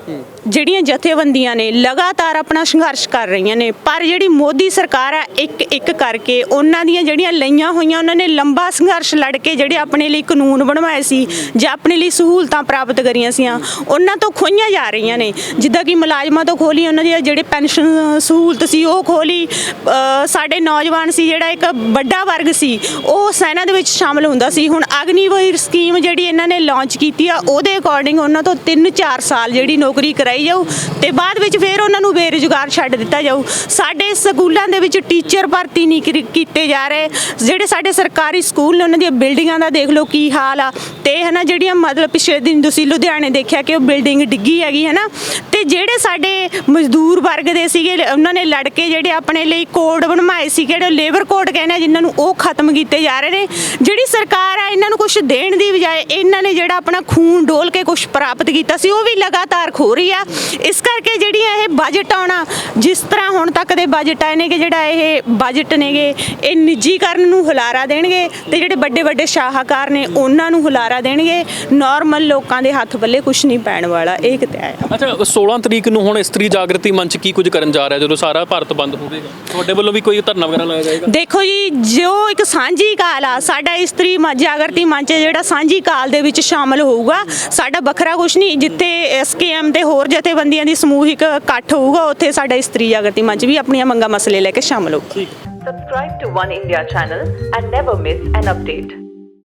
ਜਿਹੜੀਆਂ ਜਥੇਬੰਦੀਆਂ ਨੇ ਲਗਾਤਾਰ ਆਪਣਾ ਸੰਘਰਸ਼ ਕਰ ਰਹੀਆਂ ਨੇ, ਪਰ ਜਿਹੜੀ ਮੋਦੀ ਸਰਕਾਰ ਆ, ਇੱਕ ਇੱਕ ਕਰਕੇ ਉਹਨਾਂ ਦੀਆਂ ਜਿਹੜੀਆਂ ਲਈਆਂ ਹੋਈਆਂ, ਉਹਨਾਂ ਨੇ ਲੰਬਾ ਸੰਘਰਸ਼ ਲੜ ਕੇ ਜਿਹੜੇ ਆਪਣੇ ਲਈ ਕਾਨੂੰਨ ਬਣਵਾਏ ਸੀ ਜਾਂ ਆਪਣੇ ਲਈ ਸਹੂਲਤਾਂ ਪ੍ਰਾਪਤ ਕਰੀਆਂ ਸੀਆਂ, ਉਹਨਾਂ ਤੋਂ ਖੋਈਆਂ ਜਾ ਰਹੀਆਂ ਨੇ। ਜਿੱਦਾਂ ਕਿ ਮੁਲਾਜ਼ਮਾਂ ਤੋਂ ਖੋਲੀ ਉਹਨਾਂ ਦੀ ਜਿਹੜੇ ਪੈਨਸ਼ਨ ਸਹੂਲਤ ਸੀ, ਉਹ ਖੋਲੀ ਸਾਡੇ ਨੌਜਵਾਨ ਸੀ, ਜਿਹੜਾ ਇੱਕ ਵੱਡਾ ਵਰਗ ਸੀ, ਉਹ ਸੈਨਾ ਦੇ ਵਿੱਚ ਸ਼ਾਮਲ ਹੁੰਦਾ ਸੀ। ਹੁਣ ਅਗਨੀਵੀਰ ਸਕੀਮ ਜਿਹੜੀ ਇਹਨਾਂ ਨੇ ਲਾਂਚ ਕੀਤੀ ਆ, ਉਹਦੇ ਅਕੋਰਡਿੰਗ ਉਹਨਾਂ ਤੋਂ 3-4 ਸਾਲ ਜਿਹੜੀ ਨੌਕਰੀ ਕਰਾਈ ਜਾਊ ਤੇ ਬਾਅਦ ਵਿੱਚ ਫਿਰ ਉਹਨਾਂ ਨੂੰ ਬੇਰੁਜ਼ਗਾਰ ਛੱਡ ਦਿੱਤਾ ਜਾਊ। ਸਾਡੇ ਸਕੂਲਾਂ ਦੇ ਵਿੱਚ ਟੀਚਰ ਭਰਤੀ ਨਹੀਂ ਕਰੀ- ਕੀਤੇ ਜਾ ਰਹੇ। ਜਿਹੜੇ ਸਾਡੇ ਸਰਕਾਰੀ ਸਕੂਲ ਨੇ, ਉਹਨਾਂ ਦੀਆਂ ਬਿਲਡਿੰਗਾਂ ਦਾ ਦੇਖ ਲਓ ਕੀ ਹਾਲ ਆ। ਤੇ ਹਨਾ ਜਿਹੜੀਆਂ ਮਤਲਬ ਪਿਛਲੇ ਦਿਨ ਤੁਸੀਂ ਲੁਧਿਆਣੇ ਦੇਖਿਆ ਕਿ ਉਹ ਬਿਲਡਿੰਗ ਡਿੱਗੀ ਹੈਗੀ ਹੈ ਨਾ ਤੇ ਜਿਹੜੇ ਸਾਡੇ ਮਜ਼ਦੂਰ ਵਰਗ ਦੇ ਸੀਗੇ, ਉਹਨਾਂ ਨੇ ਲੜ ਕੇ ਜਿਹੜੇ ਆਪਣੇ ਲਈ ਕੋਡ ਬਣਵਾਏ ਸੀ ਜਿਹੜੇ ਲੇਬਰ ਕੋਡ ਕਹਿੰਦੇ ਆ, ਜਿਨ੍ਹਾਂ ਨੂੰ ਉਹ ਖਤਮ ਕੀਤੇ ਜਾ ਰਹੇ ਨੇ। ਜਿਹੜੀ ਸਰਕਾਰ ਆ, ਇਹਨਾਂ ਨੂੰ ਕੁਝ ਦੇਣ ਦੀ ਬਜਾਏ ਇਹਨਾਂ ਨੇ ਜਿਹੜਾ ਆਪਣਾ ਖੂਨ ਡੋਲ ਕੇ ਕੁਝ ਪ੍ਰਾਪਤ ਕੀਤਾ ਸੀ, ਉਹ ਵੀ ਲਗਾ ਲਗਾਤਾਰ ਖੋ ਰਹੀ ਆ। ਇਸ ਕਰਕੇ ਜਿਹੜੀਆਂ ਇਹ ਬਜਟ ਆਉਣਾ ਜਿਸ ਤਰ੍ਹਾਂ ਹੁਣ ਤੱਕ ਦੇ ਬਜਟ ਆਏ ਨੇ ਕਿ ਜਿਹੜਾ ਇਹ ਬਜਟ ਨੇਗੇ ਇਹ ਨਿੱਜੀਕਰਨ ਨੂੰ ਹੁਲਾਰਾ ਦੇਣਗੇ ਤੇ ਜਿਹੜੇ ਵੱਡੇ ਵੱਡੇ ਸ਼ਾਹਕਾਰ ਨੇ ਉਹਨਾਂ ਨੂੰ ਹੁਲਾਰਾ ਦੇਣਗੇ। ਨਾਰਮਲ ਲੋਕਾਂ ਦੇ ਹੱਥ ਪੱਲੇ ਕੁਝ ਨਹੀਂ ਪੈਣ ਵਾਲਾ ਇਹ ਕਿਤੇ ਆਇਆ ਅੱਛਾ 16 ਤਰੀਕ ਨੂੰ ਹੁਣ ਇਸਤਰੀ ਜਾਗਰਤੀ ਮੰਚ ਕੀ ਕੁਝ ਕਰਨ ਜਾ ਰਿਹਾ ਜਦੋਂ ਸਾਰਾ ਭਾਰਤ ਬੰਦ ਹੋਵੇਗਾ? ਤੁਹਾਡੇ ਵੱਲੋਂ ਵੀ ਕੋਈ ਧਰਨਾ ਵਗੈਰਾ ਲਾਇਆ ਜਾਏਗਾ? ਦੇਖੋ ਜੀ ਜੋ ਇੱਕ ਸਾਂਝੀ ਕਾਲ ਆ ਸਾਡਾ ਇਸਤਰੀ ਜਾਗਰਤੀ ਮੰਚ ਜਿਹੜਾ ਸਾਂਝੀ ਕਾਲ ਦੇ ਵਿੱਚ ਸ਼ਾਮਲ ਹੋਊਗਾ ਸਾਡਾ ਵੱਖਰਾ ਕੁਝ ਨਹੀਂ ਜਿੱਥੇ ਐਸਕੇਐਮ ਤੇ ਹੋਰ ਜਥੇਬੰਦੀਆਂ ਦੀ ਸਮੂਹਿਕ ਇਕੱਠ ਹੋਊਗਾ, ਉੱਥੇ ਸਾਡਾ ਇਸਤਰੀ ਜਾਗਰਤੀ ਮੰਚ ਵੀ ਆਪਣੀਆਂ ਮੰਗਾਂ, ਮਸਲੇ ਲੈ ਕੇ ਸ਼ਾਮਲ ਹੋਊਗਾ Subscribe to One India channel and never miss an update.